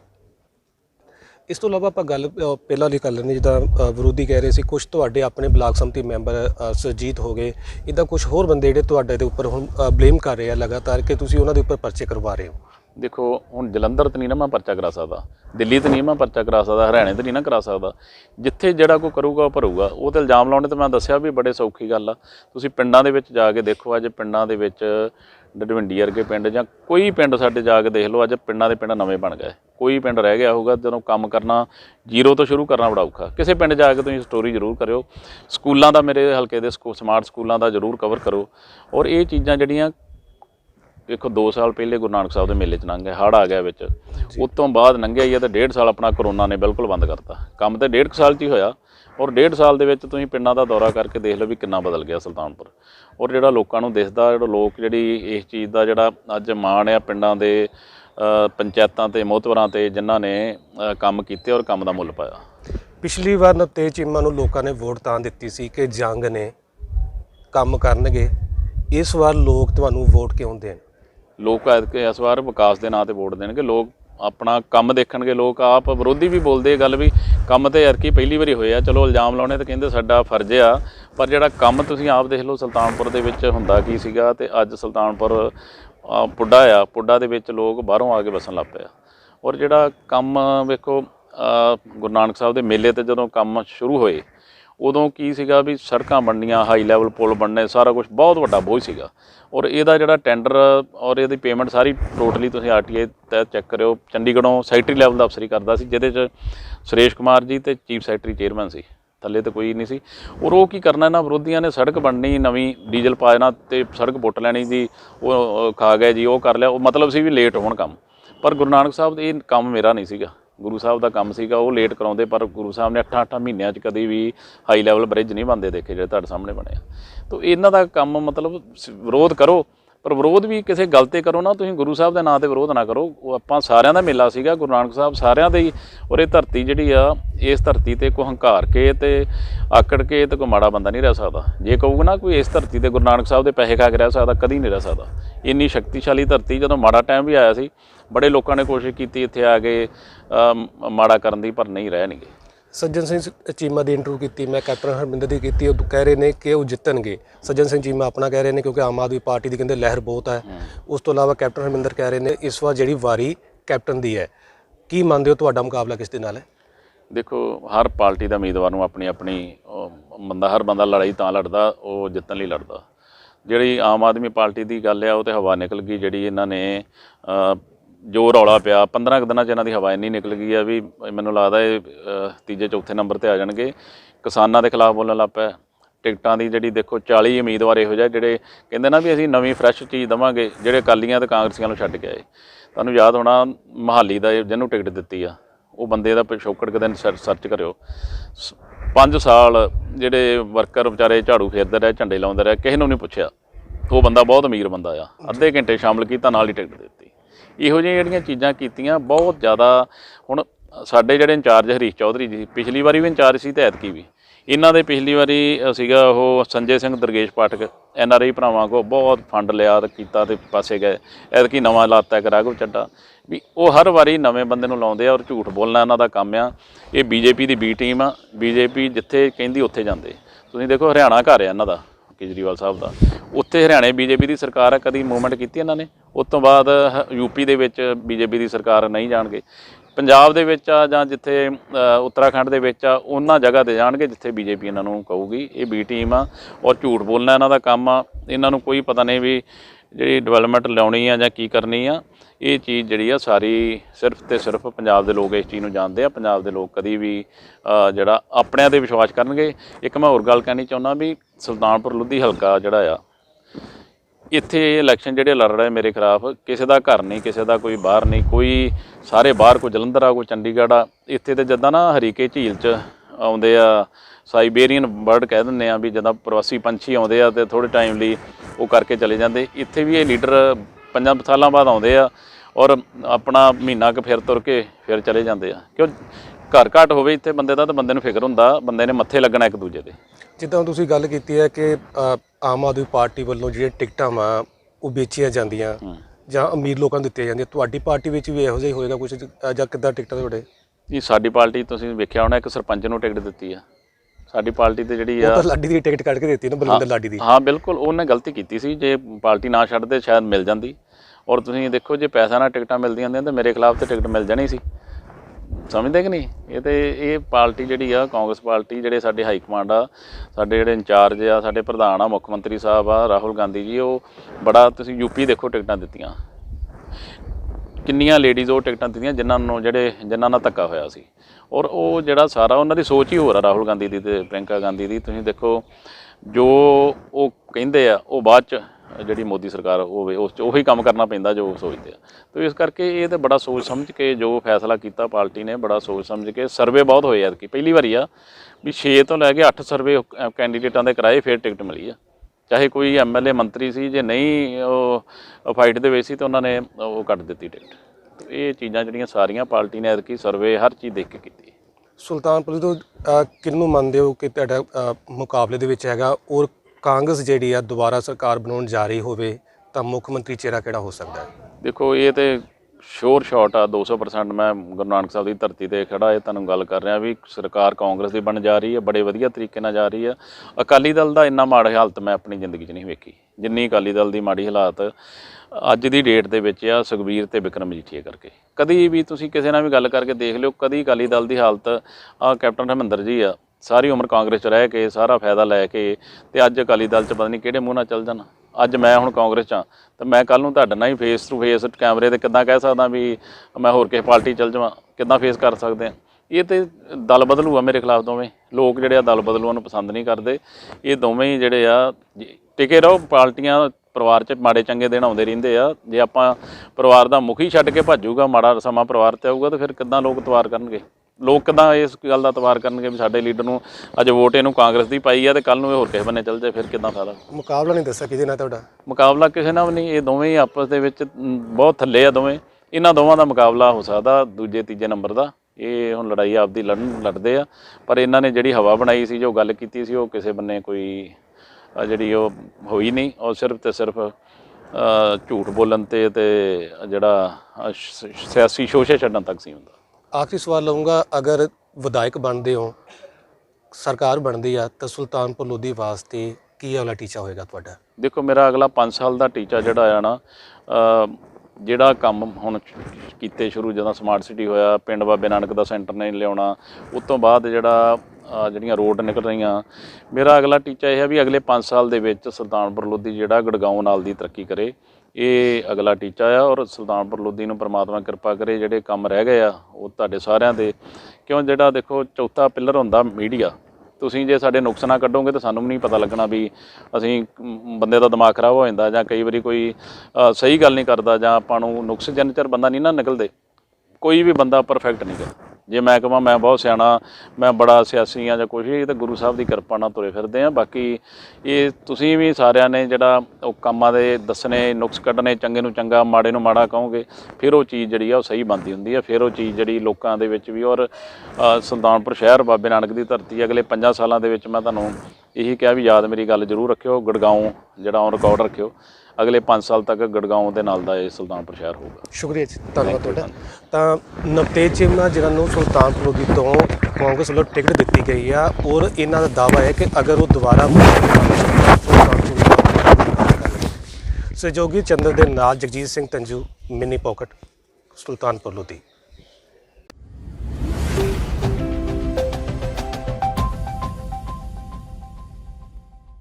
ਇਸ ਤੋਂ ਇਲਾਵਾ ਆਪਾਂ ਗੱਲ ਪਹਿਲਾਂ ਲਈ ਕਰ ਲੈਂਦੇ ਜਿੱਦਾਂ ਵਿਰੋਧੀ ਕਹਿ ਰਹੇ ਸੀ ਕੁਝ ਤੁਹਾਡੇ ਆਪਣੇ ਬਲਾਕ ਸੰਮਤੀ ਮੈਂਬਰ ਅ, ਸੁਰਜੀਤ ਹੋ ਗਏ ਇਦਾਂ ਕੁਝ ਹੋਰ ਬੰਦੇ ਜਿਹੜੇ ਤੁਹਾਡੇ ਦੇ ਉੱਪਰ ਹੁਣ ਬਲੇਮ ਕਰ ਰਹੇ ਆ ਲਗਾਤਾਰ ਕਿ ਤੁਸੀਂ ਉਹਨਾਂ ਦੇ ਉੱਪਰ ਪਰਚੇ ਕਰਵਾ ਰਹੇ ਹੋ? ਦੇਖੋ, ਹੁਣ ਜਲੰਧਰ ਤੇ ਨਹੀਂ ਨਾ ਮੈਂ ਪਰਚਾ ਕਰਾ ਸਕਦਾ। ਦਿੱਲੀ ਤੇ ਨਹੀਂ ਮੈਂ ਪਰਚਾ ਕਰਾ ਸਕਦਾ, ਹਰਿਆਣੇ ਤੇ ਨਹੀਂ ਨਾ ਕਰਾ ਸਕਦਾ। ਜਿੱਥੇ ਜਿਹੜਾ ਕੋਈ ਕਰੂਗਾ, ਉਹ ਭਰੂਗਾ। ਉਹ ਤੇ ਇਲਜ਼ਾਮ ਲਾਉਣੇ ਤੇ ਮੈਂ ਦੱਸਿਆ ਵੀ ਬੜੇ ਸੌਖੀ ਗੱਲ ਆ। ਤੁਸੀਂ ਪਿੰਡਾਂ ਦੇ ਵਿੱਚ ਜਾ ਕੇ ਦੇਖੋ, ਅੱਜ ਪਿੰਡਾਂ ਦੇ ਵਿੱਚ ਡਡਵੰਡੀ ਵਰਗੇ ਪਿੰਡ ਜਾਂ ਕੋਈ ਪਿੰਡ ਸਾਡੇ ਜਾ ਕੇ ਦੇਖ ਲਓ, ਅੱਜ ਪਿੰਡਾਂ ਦੇ ਪਿੰਡ ਨਵੇਂ ਬਣ ਗਏ। ਕੋਈ ਪਿੰਡ ਰਹਿ ਗਿਆ ਹੋਊਗਾ, ਜਦੋਂ ਕੰਮ ਕਰਨਾ ਜ਼ੀਰੋ ਤੋਂ ਸ਼ੁਰੂ ਕਰਨਾ ਬੜਾ ਔਖਾ। ਕਿਸੇ ਪਿੰਡ ਜਾ ਕੇ ਤੁਸੀਂ ਸਟੋਰੀ ਜ਼ਰੂਰ ਕਰਿਓ। ਸਕੂਲਾਂ ਦਾ ਮੇਰੇ ਹਲਕੇ ਦੇ ਸਕੂ ਸਮਾਰਟ ਸਕੂਲਾਂ ਦਾ ਜ਼ਰੂਰ ਕਵਰ ਕਰੋ। ਔਰ ਇਹ ਚੀਜ਼ਾਂ ਜਿਹੜੀਆਂ ਵੇਖੋ 2 ਸਾਲ ਪਹਿਲੇ ਗੁਰੂ ਨਾਨਕ ਸਾਹਿਬ ਦੇ ਮੇਲੇ 'ਚ ਲੰਘ ਗਏ ਹੜ੍ਹ ਆ ਗਿਆ ਵਿੱਚ। ਉਸ ਤੋਂ ਬਾਅਦ ਲੰਘਿਆ ਹੀ ਆ ਤੇ ਡੇਢ ਸਾਲ ਆਪਣਾ ਕਰੋਨਾ ਨੇ ਬਿਲਕੁਲ ਬੰਦ ਕਰਤਾ। ਕੰਮ ਤੇ ਡੇਢ ਕੁ ਸਾਲ 'ਚ ਹੀ ਹੋਇਆ ਔਰ ਡੇਢ ਸਾਲ ਦੇ ਵਿੱਚ ਤੁਸੀਂ ਪਿੰਡਾਂ ਦਾ ਦੌਰਾ ਕਰਕੇ ਦੇਖ ਲਓ ਵੀ ਕਿੰਨਾ ਬਦਲ ਗਿਆ ਸੁਲਤਾਨਪੁਰ। ਔਰ ਜਿਹੜਾ ਲੋਕਾਂ ਨੂੰ ਦਿਸਦਾ ਜਿਹੜਾ ਲੋਕ ਜਿਹੜੀ ਇਸ ਚੀਜ਼ ਦਾ ਜਿਹੜਾ ਅੱਜ ਮਾਣ ਆ ਪਿੰਡਾਂ ਦੇ ਪੰਚਾਇਤਾਂ ਤੇ ਮੋਹਤਵਰਾਂ ਤੇ ਜਿਨ੍ਹਾਂ ਨੇ ਕੰਮ ਕੀਤੇ ਔਰ ਕੰਮ ਦਾ ਮੁੱਲ ਪਾਇਆ। ਪਿਛਲੀ ਵਾਰ ਨਵਤੇਜ ਚੀਮਾ ਨੂੰ ਲੋਕਾਂ ਨੇ ਵੋਟ ਤਾਂ ਦਿੱਤੀ ਸੀ ਕਿ ਜੰਗ ਨੇ ਕੰਮ ਕਰਨਗੇ। ਇਸ ਵਾਰ ਲੋਕ ਤੁਹਾਨੂੰ ਵੋਟ ਕਿਉਂ ਦੇਣ? ਲੋਕ ਐਤਕੀ ਇਸ ਵਾਰ ਵਿਕਾਸ ਦੇ ਨਾਂ ਤੇ ਵੋਟ ਦੇਣਗੇ। ਲੋਕ ਆਪਣਾ ਕੰਮ ਦੇਖਣਗੇ। ਲੋਕ ਆਪ ਵਿਰੋਧੀ ਵੀ ਬੋਲਦੇ ਗੱਲ ਵੀ, ਕੰਮ ਤੇ ਯਾਰ ਕੀ ਪਹਿਲੀ ਵਾਰੀ ਹੋਇਆ। ਚਲੋ ਇਲਜ਼ਾਮ ਲਾਉਣੇ ਤਾਂ ਕਹਿੰਦੇ ਸਾਡਾ ਫਰਜ਼ ਆ, ਪਰ ਜਿਹੜਾ ਕੰਮ ਤੁਸੀਂ ਆਪ ਦੇਖ ਲਓ ਸੁਲਤਾਨਪੁਰ ਦੇ ਵਿੱਚ ਹੁੰਦਾ ਕੀ ਸੀਗਾ ਤੇ ਅੱਜ ਸੁਲਤਾਨਪੁਰ ਪੁੱਡਾ ਆ। ਪੁੱਡਾ ਦੇ ਵਿੱਚ ਲੋਕ ਬਾਹਰੋਂ ਆ ਕੇ ਵਸਣ ਲੱਗ ਪਏ ਆ। ਔਰ ਜਿਹੜਾ ਕੰਮ ਵੇਖੋ ਗੁਰੂ ਨਾਨਕ ਸਾਹਿਬ ਦੇ ਮੇਲੇ ਤੇ ਜਦੋਂ ਕੰਮ ਸ਼ੁਰੂ ਹੋਏ ਉਦੋਂ ਕੀ ਸੀਗਾ ਵੀ ਸੜਕਾਂ ਬਣਨੀਆਂ ਹਾਈ ਲੈਵਲ ਪੁਲ ਬਣਨੇ, ਸਾਰਾ ਕੁਝ ਬਹੁਤ ਵੱਡਾ ਬੋਝ ਸੀਗਾ। ਔਰ ਇਹਦਾ ਜਿਹੜਾ ਟੈਂਡਰ ਔਰ ਇਹਦੀ ਪੇਮੈਂਟ ਸਾਰੀ ਟੋਟਲੀ ਤੁਸੀਂ ਆਰਟੀਏ ਤਹਿਤ ਚੈੱਕ ਕਰਿਓ। ਚੰਡੀਗੜ੍ਹੋਂ ਸੈਕਟਰੀ ਲੈਵਲ ਦਾ ਅਫਸਰ ਹੀ ਕਰਦਾ ਸੀ, ਜਿਹਦੇ 'ਚ ਸੁਰੇਸ਼ ਕੁਮਾਰ ਜੀ ਤੇ ਚੀਫ ਸੈਕਟਰੀ ਚੇਅਰਮੈਨ ਸੀ। ਥੱਲੇ ਤੇ ਕੋਈ ਨਹੀਂ ਸੀ। ਔਰ ਉਹ ਕੀ ਕਰਨਾ, ਇਹਨਾਂ ਵਿਰੋਧੀਆਂ ਨੇ ਸੜਕ ਬਣਨੀ, ਨਵੀਂ ਡੀਜ਼ਲ ਪਾ ਦੇਣਾ ਤੇ ਸੜਕ ਪੁੱਟ ਲੈਣੀ ਜੀ, ਉਹ ਖਾ ਗਏ ਜੀ, ਉਹ ਕਰ ਲਿਆ। ਉਹ ਮਤਲਬ ਸੀ ਵੀ ਲੇਟ ਹੋਣ ਕੰਮ। ਪਰ ਗੁਰੂ ਨਾਨਕ ਸਾਹਿਬ, ਇਹ ਕੰਮ ਮੇਰਾ ਨਹੀਂ ਸੀਗਾ। ਗੁਰੂ ਸਾਹਿਬ ਦਾ ਕੰਮ ਸੀਗਾ, ਉਹ ਲੇਟ ਕਰਾਉਂਦੇ, ਪਰ ਗੁਰੂ ਸਾਹਿਬ ਨੇ 8-8 ਮਹੀਨਿਆਂ 'ਚ ਕਦੀ ਵੀ ਹਾਈ ਲੈਵਲ ਬ੍ਰਿਜ ਨਹੀਂ ਬੰਦੇ ਦੇਖੇ ਜਿਹੜੇ ਤੁਹਾਡੇ ਸਾਹਮਣੇ ਬਣੇ ਆ। ਤੋ ਇਹਨਾਂ ਦਾ ਕੰਮ ਮਤਲਬ ਵਿਰੋਧ ਕਰੋ, ਪਰ ਵਿਰੋਧ ਵੀ ਕਿਸੇ ਗੱਲ ਤੇ ਕਰੋ ਨਾ, ਤੁਸੀਂ ਗੁਰੂ ਸਾਹਿਬ ਦੇ ਨਾਂ ਤੇ ਵਿਰੋਧ ਨਾ ਕਰੋ। ਉਹ ਆਪਾਂ ਸਾਰਿਆਂ ਦਾ ਮੇਲਾ ਸੀਗਾ, ਗੁਰੂ ਨਾਨਕ ਸਾਹਿਬ ਸਾਰਿਆਂ ਦੇ ਹੀ, ਔਰ ਇਹ ਧਰਤੀ ਜਿਹੜੀ ਆ, ਇਸ ਧਰਤੀ ਤੇ ਕੋਈ ਹੰਕਾਰ ਕੇ ਤੇ ਆਕੜ ਕੇ ਤੇ ਕੋਈ ਮਾੜਾ ਬੰਦਾ ਨਹੀਂ ਰਹਿ ਸਕਦਾ। ਜੇ ਕਹੂਗਾ ਨਾ ਕੋਈ ਇਸ ਧਰਤੀ ਤੇ ਗੁਰੂ ਨਾਨਕ ਸਾਹਿਬ ਦੇ ਪੈਸੇ ਖਾ ਕੇ ਰਹਿ ਸਕਦਾ, ਕਦੀ ਨਹੀਂ ਰਹਿ ਸਕਦਾ। ਇੰਨੀ ਸ਼ਕਤੀਸ਼ਾਲੀ ਧਰਤੀ ਜਦੋਂ ਮਾੜਾ ਟਾਈਮ ਵੀ ਆਇਆ ਸੀ ਬੜੇ ਲੋਕਾਂ ਨੇ ਕੋਸ਼ਿਸ਼ ਕੀਤੀ ਇੱਥੇ ਆ ਕੇ ਮਾੜਾ ਕਰਨ ਦੀ ਪਰ ਨਹੀਂ ਰਹਿ ਨਹੀਂਗੇ ਸੱਜਣ ਸਿੰਘ ਚੀਮਾ ਦੀ ਇੰਟਰਵਿਊ ਕੀਤੀ ਮੈਂ ਕੈਪਟਨ ਹਰਮਿੰਦਰ ਦੀ ਕੀਤੀ ਉਹ ਕਹਿ ਰਹੇ ਨੇ ਕਿ ਉਹ ਜਿੱਤਣਗੇ। ਸੱਜਣ ਸਿੰਘ ਚੀਮਾ ਆਪਣਾ ਕਹਿ ਰਹੇ ਨੇ ਕਿਉਂਕਿ ਆਮ ਆਦਮੀ ਪਾਰਟੀ ਦੀ ਕਹਿੰਦੇ ਲਹਿਰ ਬਹੁਤ ਹੈ। ਉਸ ਤੋਂ ਇਲਾਵਾ ਕੈਪਟਨ ਹਰਮਿੰਦਰ ਕਹਿ ਰਹੇ ਨੇ ਇਸ ਵਾਰ ਜਿਹੜੀ ਵਾਰੀ ਕੈਪਟਨ ਦੀ ਹੈ ਕੀ ਮੰਨਦੇ ਹੋ ਤੁਹਾਡਾ ਮੁਕਾਬਲਾ ਕਿਸ ਦੇ ਨਾਲ ਹੈ? ਦੇਖੋ ਹਰ ਪਾਰਟੀ ਦਾ ਉਮੀਦਵਾਰ ਨੂੰ ਆਪਣੀ ਆਪਣੀ ਬੰਦਾ ਹਰ ਬੰਦਾ ਲੜਾਈ ਤਾਂ ਲੜਦਾ ਉਹ ਜਿੱਤਣ ਲਈ ਲੜਦਾ। ਜਿਹੜੀ ਆਮ ਆਦਮੀ ਪਾਰਟੀ ਦੀ ਗੱਲ ਆ ਉਹ ਤੇ ਹਵਾ ਨਿਕਲ ਗਈ ਜਿਹੜੀ ਇਹਨਾਂ ਨੇ ਜੋ ਰੌਲਾ ਪਿਆ 15 ਕੁ ਦਿਨਾਂ ਚ ਇਹਨਾਂ ਦੀ ਹਵਾ ਇੰਨੀ ਨਿਕਲ ਗਈ ਆ ਵੀ ਮੈਨੂੰ ਲੱਗਦਾ ਇਹ ਤੀਜੇ, ਚੌਥੇ ਨੰਬਰ ਤੇ ਆ ਜਾਣਗੇ। ਕਿਸਾਨਾਂ ਦੇ ਖਿਲਾਫ ਬੋਲਣ ਲੱਗ ਪਿਆ। ਟਿਕਟਾਂ ਦੀ ਜਿਹੜੀ ਦੇਖੋ 40 ਉਮੀਦਵਾਰ ਇਹੋ ਜਿਹੇ ਜਿਹੜੇ ਕਹਿੰਦੇ ਨਾ ਵੀ ਅਸੀਂ ਨਵੀਂ ਫਰੈਸ਼ ਚੀਜ਼ ਦਵਾਂਗੇ, ਜਿਹੜੇ ਅਕਾਲੀਆਂ ਤੇ ਕਾਂਗਰਸੀਆਂ ਨੂੰ ਛੱਡ ਕੇ ਆਏ। ਤੁਹਾਨੂੰ ਯਾਦ ਹੋਣਾ, ਮਹਾਲੀ ਦਾ ਜਿਹਨੂੰ ਟਿਕਟ ਦਿੱਤੀ ਆ, ਉਹ ਬੰਦੇ ਦਾ ਪਿਛੋਕੜ ਕਦੇ ਸਰਚ ਕਰਿਓ। 5 ਸਾਲ ਜਿਹੜੇ ਵਰਕਰ ਵਿਚਾਰੇ ਝਾੜੂ ਫੇਰਦੇ ਰਹੇ, ਝੰਡੇ ਲਾਉਂਦੇ ਰਹੇ, ਕਿਸੇ ਨੂੰ ਨਹੀਂ ਪੁੱਛਿਆ। ਉਹ ਬੰਦਾ ਬਹੁਤ ਅਮੀਰ ਬੰਦਾ ਆ। ਅੱਧੇ ਘੰਟੇ ਸ਼ਾਮਲ ਕੀਤਾ, ਨਾਲ ਹੀ ਟਿਕਟ ਦਿੱਤੀ। ਇਹੋ ਜਿਹੀਆਂ ਜਿਹੜੀਆਂ ਚੀਜ਼ਾਂ ਕੀਤੀਆਂ, ਬਹੁਤ ਜ਼ਿਆਦਾ ਹੁਣ ਸਾਡੇ ਜਿਹੜੇ ਇੰਚਾਰਜ ਹਰੀਸ਼ ਚੌਧਰੀ ਜੀ, ਪਿਛਲੀ ਵਾਰੀ ਵੀ ਇੰਚਾਰਜ ਸੀ ਤੇ ਐਤਕੀ ਵੀ। ਇਹਨਾਂ ਦੇ ਪਿਛਲੀ ਵਾਰੀ ਸੀਗਾ ਉਹ Sanjay Singh Durgesh Pathak, N R I ਭਰਾਵਾਂ ਕੋ ਬਹੁਤ ਫੰਡ ਲਿਆ ਤੇ ਕੀਤਾ ਤੇ ਪਾਸੇ ਗਏ। ਐਤਕੀ ਨਵਾਂ ਲਾਤਾ ਇੱਕ ਰਾਘਵ ਚੱਡਾ ਵੀ ਉਹ ਹਰ ਵਾਰੀ ਨਵੇਂ ਬੰਦੇ ਨੂੰ ਲਾਉਂਦੇ ਆ ਔਰ ਝੂਠ ਬੋਲਣਾ ਇਹਨਾਂ ਦਾ ਕੰਮ ਆ। ਇਹ ਬੀਜੇਪੀ ਦੀ ਬੀ ਟੀਮ ਆ। ਬੀਜੇਪੀ ਜਿੱਥੇ ਕਹਿੰਦੀ ਉੱਥੇ ਜਾਂਦੇ। ਤੁਸੀਂ ਦੇਖੋ ਹਰਿਆਣਾ ਘਰ ਆ ਇਹਨਾਂ ਦਾ। ਕੇਜਰੀਵਾਲ ਸਾਹਿਬ ਦਾ। ਉੱਥੇ ਹਰਿਆਣੇ ਬੀਜੇਪੀ ਦੀ ਸਰਕਾਰ ਆ, ਕਦੀ ਮੂਵਮੈਂਟ ਕੀਤੀ ਇਹਨਾਂ ਨੇ? ਉਸ ਤੋਂ ਬਾਅਦ ਯੂਪੀ ਦੇ ਵਿੱਚ ਬੀਜੇਪੀ ਦੀ ਸਰਕਾਰ ਨਹੀਂ ਜਾਣਗੇ। ਪੰਜਾਬ ਦੇ ਵਿੱਚ ਆ ਜਾਂ ਜਿੱਥੇ ਉੱਤਰਾਖੰਡ ਦੇ ਵਿੱਚ ਆ, ਉਹਨਾਂ ਜਗ੍ਹਾ ਤੇ ਜਾਣਗੇ ਜਿੱਥੇ ਬੀਜੇਪੀ ਇਹਨਾਂ ਨੂੰ ਕਹੂਗੀ। ਇਹ ਬੀ ਟੀਮ ਆ ਔਰ ਝੂਠ ਬੋਲਣਾ ਇਹਨਾਂ ਦਾ ਕੰਮ ਆ। ਇਹਨਾਂ ਨੂੰ ਕੋਈ ਪਤਾ ਨਹੀਂ ਵੀ ਜਿਹੜੀ ਡਿਵੈਲਪਮੈਂਟ ਲਿਆਉਣੀ ਆ ਜਾਂ ਕੀ ਕਰਨੀ ਆ, ਇਹ ਚੀਜ਼ ਜਿਹੜੀ ਆ ਸਾਰੀ ਸਿਰਫ ਤੇ ਸਿਰਫ ਪੰਜਾਬ ਦੇ ਲੋਕ ਇਸ ਚੀਜ਼ ਨੂੰ ਜਾਣਦੇ ਆ। ਪੰਜਾਬ ਦੇ ਲੋਕ ਕਦੀ ਵੀ ਜਿਹੜਾ ਆਪਣਿਆਂ ਤੇ ਵਿਸ਼ਵਾਸ ਕਰਨਗੇ। ਇੱਕ ਮੈਂ ਹੋਰ ਗੱਲ ਕਹਿਣੀ ਚਾਹੁੰਦਾ ਵੀ ਸੁਲਤਾਨਪੁਰ ਲੋਧੀ ਹਲਕਾ ਜਿਹੜਾ ਆ, ਇੱਥੇ ਇਲੈਕਸ਼ਨ ਜਿਹੜੇ ਲੜ ਰਹੇ ਮੇਰੇ ਖਿਲਾਫ, ਕਿਸੇ ਦਾ ਘਰ ਨਹੀਂ, ਕਿਸੇ ਦਾ ਕੋਈ ਬਾਹਰ ਨਹੀਂ, ਕੋਈ ਸਾਰੇ ਬਾਹਰ, ਕੋਈ ਜਲੰਧਰ ਆ, ਕੋਈ ਚੰਡੀਗੜ੍ਹ ਆ, ਇੱਥੇ ਤੇ ਜਦਾਂ ਨਾ ਹਰੀਕੇ ਝੀਲ 'ਚ ਆਉਂਦੇ ਆ ਸਾਈਬੇਰੀਅਨ ਬਰਡ ਕਹਿ ਦਿੰਦੇ ਆ ਵੀ ਜਦੋਂ ਪ੍ਰਵਾਸੀ ਪੰਛੀ ਆਉਂਦੇ ਆ ਤੇ ਥੋੜੇ ਟਾਈਮ ਲਈ ਉਹ ਕਰਕੇ ਚਲੇ ਜਾਂਦੇ। ਇੱਥੇ ਵੀ ਇਹ ਲੀਡਰ ਪੰਜਾਂ ਸਾਲਾਂ ਬਾਅਦ ਆਉਂਦੇ ਆ ਔਰ ਆਪਣਾ ਮਹੀਨਾ ਕੁ ਫਿਰ ਤੁਰ ਕੇ ਫਿਰ ਚਲੇ ਜਾਂਦੇ ਆ। ਕਿਉਂ? ਘਰ ਘਾਟ ਹੋਵੇ ਇੱਥੇ ਬੰਦੇ ਦਾ ਤਾਂ ਬੰਦੇ ਨੂੰ ਫਿਕਰ ਹੁੰਦਾ ਬੰਦੇ ਨੇ ਮੱਥੇ ਲੱਗਣਾ ਇੱਕ ਦੂਜੇ ਦੇ ਜਿੱਦਾਂ ਤੁਸੀਂ ਗੱਲ ਕੀਤੀ ਹੈ ਕਿ ਅ, ਆਮ ਆਦਮੀ ਪਾਰਟੀ ਵੱਲੋਂ ਜਿਹੜੀਆਂ ਟਿਕਟਾਂ ਵਾ ਉਹ ਵੇਚੀਆਂ ਜਾਂਦੀਆਂ ਜਾਂ ਅਮੀਰ ਲੋਕਾਂ ਨੂੰ ਦਿੱਤੀਆਂ ਜਾਂਦੀਆਂ। ਤੁਹਾਡੀ ਪਾਰਟੀ ਵਿੱਚ ਵੀ ਇਹੋ ਜਿਹਾ ਹੀ ਹੋਏਗਾ ਕੁਝ ਜਾਂ ਕਿੱਦਾਂ ਟਿਕਟਾਂ ਤੁਹਾਡੇ? ਜੀ ਸਾਡੀ ਪਾਰਟੀ ਤੁਸੀਂ ਵੇਖਿਆ ਹੋਣਾ ਇੱਕ ਸਰਪੰਚ ਨੂੰ ਟਿਕਟ ਦਿੱਤੀ ਆ। ਸਾਡੀ ਪਾਰਟੀ ਤੇ ਜਿਹੜੀ ਉਹ ਆ ਤਾਂ ਲਾਡੀ ਦੀ ਟਿਕਟ ਕੱਢ ਕੇ ਦਿੱਤੀ ਨਾ ਬਲਵਿੰਦਰ ਲਾਡੀ ਦੀ। ਹਾਂ ਬਿਲਕੁਲ ਉਹਨੇ ਗਲਤੀ ਕੀਤੀ ਸੀ। ਜੇ ਪਾਰਟੀ ਨਾ ਛੱਡਦੇ ਸ਼ਾਇਦ ਮਿਲ ਜਾਂਦੀ। ਔਰ ਤੁਸੀਂ ਦੇਖੋ ਜੇ ਪੈਸਾ ਨਾਲ ਟਿਕਟਾਂ ਮਿਲਦੀਆਂ ਹੁੰਦੀਆਂ ਤਾਂ ਮੇਰੇ ਖਿਲਾਫ ਤੇ ਟਿਕਟ ਮਿਲ ਜਾਣੀ ਸੀ। ਸਮਝਦੇ ਕਿ ਨਹੀਂ? ਇਹ ਤੇ ਇਹ ਪਾਰਟੀ ਜਿਹੜੀ ਆ ਕਾਂਗਰਸ ਪਾਰਟੀ ਜਿਹੜੇ ਸਾਡੇ ਹਾਈ ਕਮਾਂਡ ਆ ਸਾਡੇ ਜਿਹੜੇ ਇੰਚਾਰਜ ਆ ਸਾਡੇ ਪ੍ਰਧਾਨ ਆ ਮੁੱਖ ਮੰਤਰੀ ਸਾਹਿਬ ਆ ਰਾਹੁਲ ਗਾਂਧੀ ਜੀ ਉਹ ਬੜਾ ਤੁਸੀਂ ਯੂਪੀ ਦੇਖੋ ਟਿਕਟਾਂ ਦਿੱਤੀਆਂ। ਕਿੰਨੀਆਂ ਲੇਡੀਜ਼ ਉਹ ਟਿਕਟਾਂ ਦਿੱਤੀਆਂ ਜਿਨ੍ਹਾਂ ਨੂੰ ਜਿਹੜੇ ਜਿਨ੍ਹਾਂ ਨਾਲ ਧੱਕਾ ਹੋਇਆ ਸੀ। ਔਰ ਉਹ ਜਿਹੜਾ ਸਾਰਾ ਉਹਨਾਂ ਦੀ ਸੋਚ ਹੀ ਹੋਰ ਆ ਰਾਹੁਲ ਗਾਂਧੀ ਦੀ ਤੇ ਪ੍ਰਿੰਕਾ ਗਾਂਧੀ ਦੀ। ਤੁਸੀਂ ਦੇਖੋ, ਜੋ ਉਹ ਕਹਿੰਦੇ ਆ, ਉਹ ਬਾਅਦ ਚ ਜਿਹੜੀ ਮੋਦੀ ਸਰਕਾਰ ਹੋਵੇ ਉਸ 'ਚ ਉਹੀ ਕੰਮ ਕਰਨਾ ਪੈਂਦਾ ਜੋ ਉਹ ਸੋਚਦੇ ਆ। ਤੇ ਇਸ ਕਰਕੇ ਇਹ ਤੇ ਬੜਾ ਸੋਚ ਸਮਝ ਕੇ ਜੋ ਫੈਸਲਾ ਕੀਤਾ ਪਾਰਟੀ ਨੇ, ਬੜਾ ਸੋਚ ਸਮਝ ਕੇ ਸਰਵੇ ਬਹੁਤ ਹੋਏ ਯਾਰ ਕਿ ਪਹਿਲੀ ਵਾਰੀ ਆ ਵੀ 6 ਤੋਂ ਲੈ ਕੇ 8 ਸਰਵੇ ਕੈਂਡੀਡੇਟਾਂ ਦੇ ਕਰਾਏ ਫਿਰ ਟਿਕਟ ਮਿਲੀ ਆ। ਚਾਹੇ ਕੋਈ ਐਮਐਲਏ ਮੰਤਰੀ ਸੀ ਜੇ ਨਹੀਂ ਉਹ ਫਾਈਟ ਦੇ ਵਿੱਚ ਸੀ ਤਾਂ ਉਹਨਾਂ ਨੇ ਉਹ ਕੱਟ ਦਿੱਤੀ ਟਿਕਟ ਇਹ ਚੀਜ਼ਾਂ ਜਿਹੜੀਆਂ ਸਾਰੀਆਂ ਪਾਰਟੀ ਨੇ ਐਤਕੀ ਸਰਵੇ ਹਰ ਚੀਜ਼ ਦੇਖ ਕੇ ਕੀਤੀ। ਸੁਲਤਾਨਪੁਰ ਤੋਂ ਅ, ਕਿਹਨੂੰ ਮੰਨਦੇ ਹੋ ਕਿ ਤੁਹਾਡਾ ਮੁਕਾਬਲੇ ਦੇ ਵਿੱਚ ਹੈਗਾ? ਔਰ ਕਾਂਗਰਸ ਜਿਹੜੀ ਆ ਦੁਬਾਰਾ ਸਰਕਾਰ ਬਣਾਉਣ ਜਾ ਰਹੀ ਹੋਵੇ ਤਾਂ ਮੁੱਖ ਮੰਤਰੀ ਚਿਹਰਾ ਕਿਹੜਾ ਹੋ ਸਕਦਾ ਹੈ? ਦੇਖੋ ਇਹ ਤੇ ਸ਼ੋਰ ਸ਼ਾਟ ਆ 200% ਮੈਂ ਗੁਰੂ ਨਾਨਕ ਸਾਹਿਬ ਦੀ ਧਰਤੀ ਤੇ ਖੜਾ ਇਹ ਤੁਹਾਨੂੰ ਗੱਲ ਕਰ ਰਿਹਾ ਵੀ ਸਰਕਾਰ ਕਾਂਗਰਸ ਦੀ ਬਣ ਜਾ ਰਹੀ ਹੈ, ਬੜੇ ਵਧੀਆ ਤਰੀਕੇ ਨਾਲ ਜਾ ਰਹੀ ਆ ਅਕਾਲੀ ਦਲ ਦਾ ਇੰਨਾ ਮਾੜਾ ਹਾਲਤ ਮੈਂ ਆਪਣੀ ਜ਼ਿੰਦਗੀ 'ਚ ਨਹੀਂ ਵੇਖੀ। ਜਿੰਨੀ ਅਕਾਲੀ ਦਲ ਦੀ ਮਾੜੀ ਹਾਲਾਤ ਅੱਜ ਦੀ ਡੇਟ ਦੇ ਵਿੱਚ ਆ, ਸੁਖਬੀਰ ਤੇ ਵਿਕਰਮ ਮਜੀਠੀਆ ਕਰਕੇ। ਕਦੀ ਵੀ ਤੁਸੀਂ ਕਿਸੇ ਨਾਲ ਵੀ ਗੱਲ ਕਰਕੇ ਦੇਖ ਲਿਓ, ਕਦੀ ਅਕਾਲੀ ਦਲ ਦੀ ਹਾਲਤ, ਆ ਕੈਪਟਨ ਹਰਮਿੰਦਰ ਜੀ ਆ, ਸਾਰੀ ਉਮਰ ਕਾਂਗਰਸ 'ਚ ਰਹਿ ਕੇ, ਸਾਰਾ ਫਾਇਦਾ ਲੈ ਕੇ ਤੇ ਅੱਜ ਅਕਾਲੀ ਦਲ 'ਚ ਪਤਾ ਨਹੀਂ ਕਿਹੜੇ ਮੂੰਹ ਨਾਲ ਚੱਲ ਜਾਣਾ। ਅੱਜ ਮੈਂ ਹੁਣ ਕਾਂਗਰਸ 'ਚ ਆ ਤੇ ਮੈਂ ਕੱਲ ਨੂੰ ਤੁਹਾਡੇ ਨਾਲ ਹੀ ਫੇਸ ਟੂ ਫੇਸ ਕੈਮਰੇ ਤੇ ਕਿੱਦਾਂ ਕਹਿ ਸਕਦਾ ਵੀ ਮੈਂ ਹੋਰ ਕਿਸੇ ਪਾਰਟੀ ਚੱਲ ਜਾਵਾਂ, ਕਿੱਦਾਂ ਫੇਸ ਕਰ ਸਕਦੇ ਆ ਇਹ ਤੇ ਦਲ ਬਦਲੂ ਆ ਮੇਰੇ ਖਿਲਾਫ ਦੋਵੇਂ। ਲੋਕ ਜਿਹੜੇ ਆ ਦਲ ਬਦਲੂਆਂ ਨੂੰ ਪਸੰਦ ਨਹੀਂ ਕਰਦੇ। ਇਹ ਦੋਵੇਂ ਹੀ ਜਿਹੜੇ ਆ, ਜੇ ਟਿਕੇ ਰਹੋ, ਪਾਰਟੀਆਂ ਪਰਿਵਾਰ 'ਚ ਮਾੜੇ ਚੰਗੇ ਦਿਨ ਆਉਂਦੇ ਰਹਿੰਦੇ ਆ। ਜੇ ਆਪਾਂ ਪਰਿਵਾਰ ਦਾ ਮੁਖੀ ਛੱਡ ਕੇ ਭੱਜੂਗਾ ਮਾੜਾ ਸਮਾਂ ਪਰਿਵਾਰ ਤੇ ਆਊਗਾ, ਤਾਂ ਫਿਰ ਕਿੱਦਾਂ ਲੋਕ ਤਵਾਰ ਕਰਨਗੇ? ਲੋਕ ਕਿੱਦਾਂ ਇਸ ਗੱਲ ਦਾ ਤਵਾਰ ਕਰਨਗੇ ਵੀ ਸਾਡੇ ਲੀਡਰ ਨੂੰ ਅੱਜ ਵੋਟ ਇਹਨੂੰ ਕਾਂਗਰਸ ਦੀ ਪਾਈ ਆ ਤੇ ਕੱਲ ਨੂੰ ਇਹ ਹੋਰ ਕਿਸੇ ਬੰਨੇ ਚੱਲ ਜਾਏ ਫਿਰ ਕਿੱਦਾਂ ਫਾਇਦਾ? ਮੁਕਾਬਲਾ ਨਹੀਂ ਦੱਸਿਆ ਕਿਹਦੇ ਨਾਲ ਤੁਹਾਡਾ? ਮੁਕਾਬਲਾ ਕਿਸੇ ਨਾਲ ਵੀ ਨਹੀਂ ਇਹ ਦੋਵੇਂ ਹੀ ਆਪਸ ਦੇ ਵਿੱਚ ਮ, ਬਹੁਤ ਥੱਲੇ ਆ ਦੋਵੇਂ। ਇਹਨਾਂ ਦੋਵਾਂ ਦਾ ਮੁਕਾਬਲਾ ਹੋ ਸਕਦਾ ਦੂਜੇ ਤੀਜੇ ਨੰਬਰ ਦਾ। ਇਹ ਹੁਣ ਲੜਾਈ ਆਪਦੀ ਲੜਨ ਲੜਦੇ ਆ। ਪਰ ਇਹਨਾਂ ਨੇ ਜਿਹੜੀ ਹਵਾ ਬਣਾਈ ਸੀ ਜੋ ਗੱਲ ਕੀਤੀ ਸੀ ਉਹ ਕਿਸੇ ਬੰਨੇ ਕੋਈ ਅ, ਜਿਹੜੀ ਉਹ ਹੋਈ ਨਹੀਂ। ਔਰ ਸਿਰਫ ਤੇ ਸਿਰਫ ਅ, ਝੂਠ ਬੋਲਣ ਤੇ ਤੇ ਜਿਹੜਾ ਅ, ਸ- ਸਿਆਸੀ ਸ਼ੋਸ਼ੇ ਛੱਡਣ ਤੱਕ ਸੀ ਹੁੰਦਾ। ਆਖਰੀ ਸਵਾਲ ਲਵਾਂਗਾ ਅਗਰ ਵਿਧਾਇਕ ਬਣਦੇ ਹੋ, ਸਰਕਾਰ ਬਣਦੀ ਆ, ਤਾਂ ਸੁਲਤਾਨਪੁਰ ਲੋਧੀ ਵਾਸਤੇ ਕੀ ਅਗਲਾ ਟੀਚਾ ਹੋਏਗਾ ਤੁਹਾਡਾ? ਦੇਖੋ, ਮੇਰਾ ਅਗਲਾ 5 ਸਾਲ ਦਾ ਟੀਚਾ ਜਿਹੜਾ ਆ ਨਾ ਜਿਹੜਾ ਕੰਮ ਹੁਣ ਕੀਤੇ ਸ਼ੁਰੂ, ਜਦੋਂ ਸਮਾਰਟ ਸਿਟੀ ਹੋਇਆ, ਪਿੰਡ ਬਾਬੇ ਨਾਨਕ ਦਾ ਸੈਂਟਰ ਨੇ ਲਿਆਉਣਾ, ਉਸ ਤੋਂ ਬਾਅਦ ਜਿਹੜਾ ਜਿਹੜੀਆਂ ਰੋਡ ਨਿਕਲ ਰਹੀਆਂ, ਮੇਰਾ ਅਗਲਾ ਟੀਚਾ ਇਹ ਹੈ ਵੀ ਅਗਲੇ 5 ਸਾਲ ਦੇ ਵਿੱਚ ਸੁਲਤਾਨਪੁਰ ਲੋਧੀ ਜਿਹੜਾ ਗੜਗਾਉਂ ਨਾਲ ਦੀ ਤਰੱਕੀ ਕਰੇ। ਇਹ ਅਗਲਾ ਟੀਚਾ ਆ ਔਰ ਸੁਲਤਾਨਪੁਰ ਲੋਧੀ ਨੂੰ ਪ੍ਰਮਾਤਮਾ ਕਿਰਪਾ ਕਰੇ, ਜਿਹੜੇ ਕੰਮ ਰਹਿ ਗਏ ਆ, ਉਹ ਤੁਹਾਡੇ ਸਾਰਿਆਂ ਦੇ। ਕਿਉਂ ਜਿਹੜਾ ਦੇਖੋ ਚੌਥਾ ਪਿੱਲਰ ਹੁੰਦਾ ਮੀਡੀਆ ਤੁਸੀਂ ਜੇ ਸਾਡੇ ਨੁਕਸ ਨਾ ਕੱਢੋਗੇ ਤਾਂ ਸਾਨੂੰ ਵੀ ਨਹੀਂ ਪਤਾ ਲੱਗਣਾ ਵੀ ਅਸੀਂ ਬੰਦੇ ਦਾ ਦਿਮਾਗ ਖਰਾਬ ਹੋ ਜਾਂਦਾ ਜਾਂ ਕਈ ਵਾਰੀ ਕੋਈ ਸਹੀ ਗੱਲ ਨਹੀਂ ਕਰਦਾ ਜਾਂ ਆਪਾਂ ਨੂੰ ਨੁਕਸ ਜਿੰਨ ਚਿਰ ਬੰਦਾ ਨਹੀਂ ਨਾ ਨਿਕਲਦੇ। ਕੋਈ ਵੀ ਬੰਦਾ ਪਰਫੈਕਟ ਨਹੀਂ ਗਾ ਜੇ ਮੈਂ ਕਹਾਂ ਮੈਂ ਬਹੁਤ ਸਿਆਣਾ, ਮੈਂ ਬੜਾ ਸਿਆਸੀ ਆ ਜਾਂ ਕੁਛ ਇਹ ਤਾਂ ਗੁਰੂ ਸਾਹਿਬ ਦੀ ਕਿਰਪਾ ਨਾਲ ਤੁਰੇ ਫਿਰਦੇ ਆ। ਬਾਕੀ ਇਹ ਤੁਸੀਂ ਵੀ ਸਾਰਿਆਂ ਨੇ ਜਿਹੜਾ ਉਹ ਕੰਮਾਂ ਦੇ ਦੱਸਣੇ, ਨੁਕਸ ਕੱਢਣੇ, ਚੰਗੇ ਨੂੰ ਚੰਗਾ, ਮਾੜੇ ਨੂੰ ਮਾੜਾ ਕਹੋਗੇ, ਫਿਰ ਉਹ ਚੀਜ਼ ਜਿਹੜੀ ਆ ਉਹ ਸਹੀ ਬਣਦੀ ਹੁੰਦੀ ਆ। ਫਿਰ ਉਹ ਚੀਜ਼ ਜਿਹੜੀ ਲੋਕਾਂ ਦੇ ਵਿੱਚ ਵੀ ਔਰ ਸੁਲਤਾਨਪੁਰ ਸ਼ਹਿਰ ਬਾਬੇ ਨਾਨਕ ਦੀ ਧਰਤੀ ਅਗਲੇ 5 ਸਾਲਾਂ ਦੇ ਵਿੱਚ ਮੈਂ ਤੁਹਾਨੂੰ ਇਹੀ ਕਿਹਾ ਵੀ ਯਾਦ ਮੇਰੀ ਗੱਲ ਜ਼ਰੂਰ ਰੱਖਿਓ, ਗੜਗਾਉਂ ਜਿਹੜਾ ਔਨ ਰਿਕਾਰਡ ਰੱਖਿਓ। ਅਗਲੇ 5 ਸਾਲ ਤੱਕ ਗੜਗਾਉਂ ਦੇ ਨਾਲ ਦਾ ਇਹ ਸੁਲਤਾਨਪੁਰ ਸ਼ਹਿਰ ਹੋਊਗਾ। ਸ਼ੁਕਰੀਆ ਜੀ ਧੰਨਵਾਦ ਤੁਹਾਡਾ। ਤਾਂ ਨਵਤੇਜ ਚਿਮਨਾ ਜਿਹਨਾਂ ਨੂੰ ਸੁਲਤਾਨਪੁਰ ਲੋਧੀ ਤੋਂ ਕਾਂਗਰਸ ਵੱਲੋਂ ਟਿਕਟ ਦਿੱਤੀ ਗਈ ਆ ਔਰ ਇਹਨਾਂ ਦਾ ਦਾਵਾ ਹੈ ਕਿ ਅਗਰ ਉਹ ਦੁਬਾਰਾ ਸਹਿਯੋਗੀ ਚੰਦਰ ਦੇ ਨਾਲ ਜਗਜੀਤ ਸਿੰਘ ਤੰਜੂ ਮਿੰਨੀ ਪਾਕਟ ਸੁਲਤਾਨਪੁਰ ਲੋਧੀ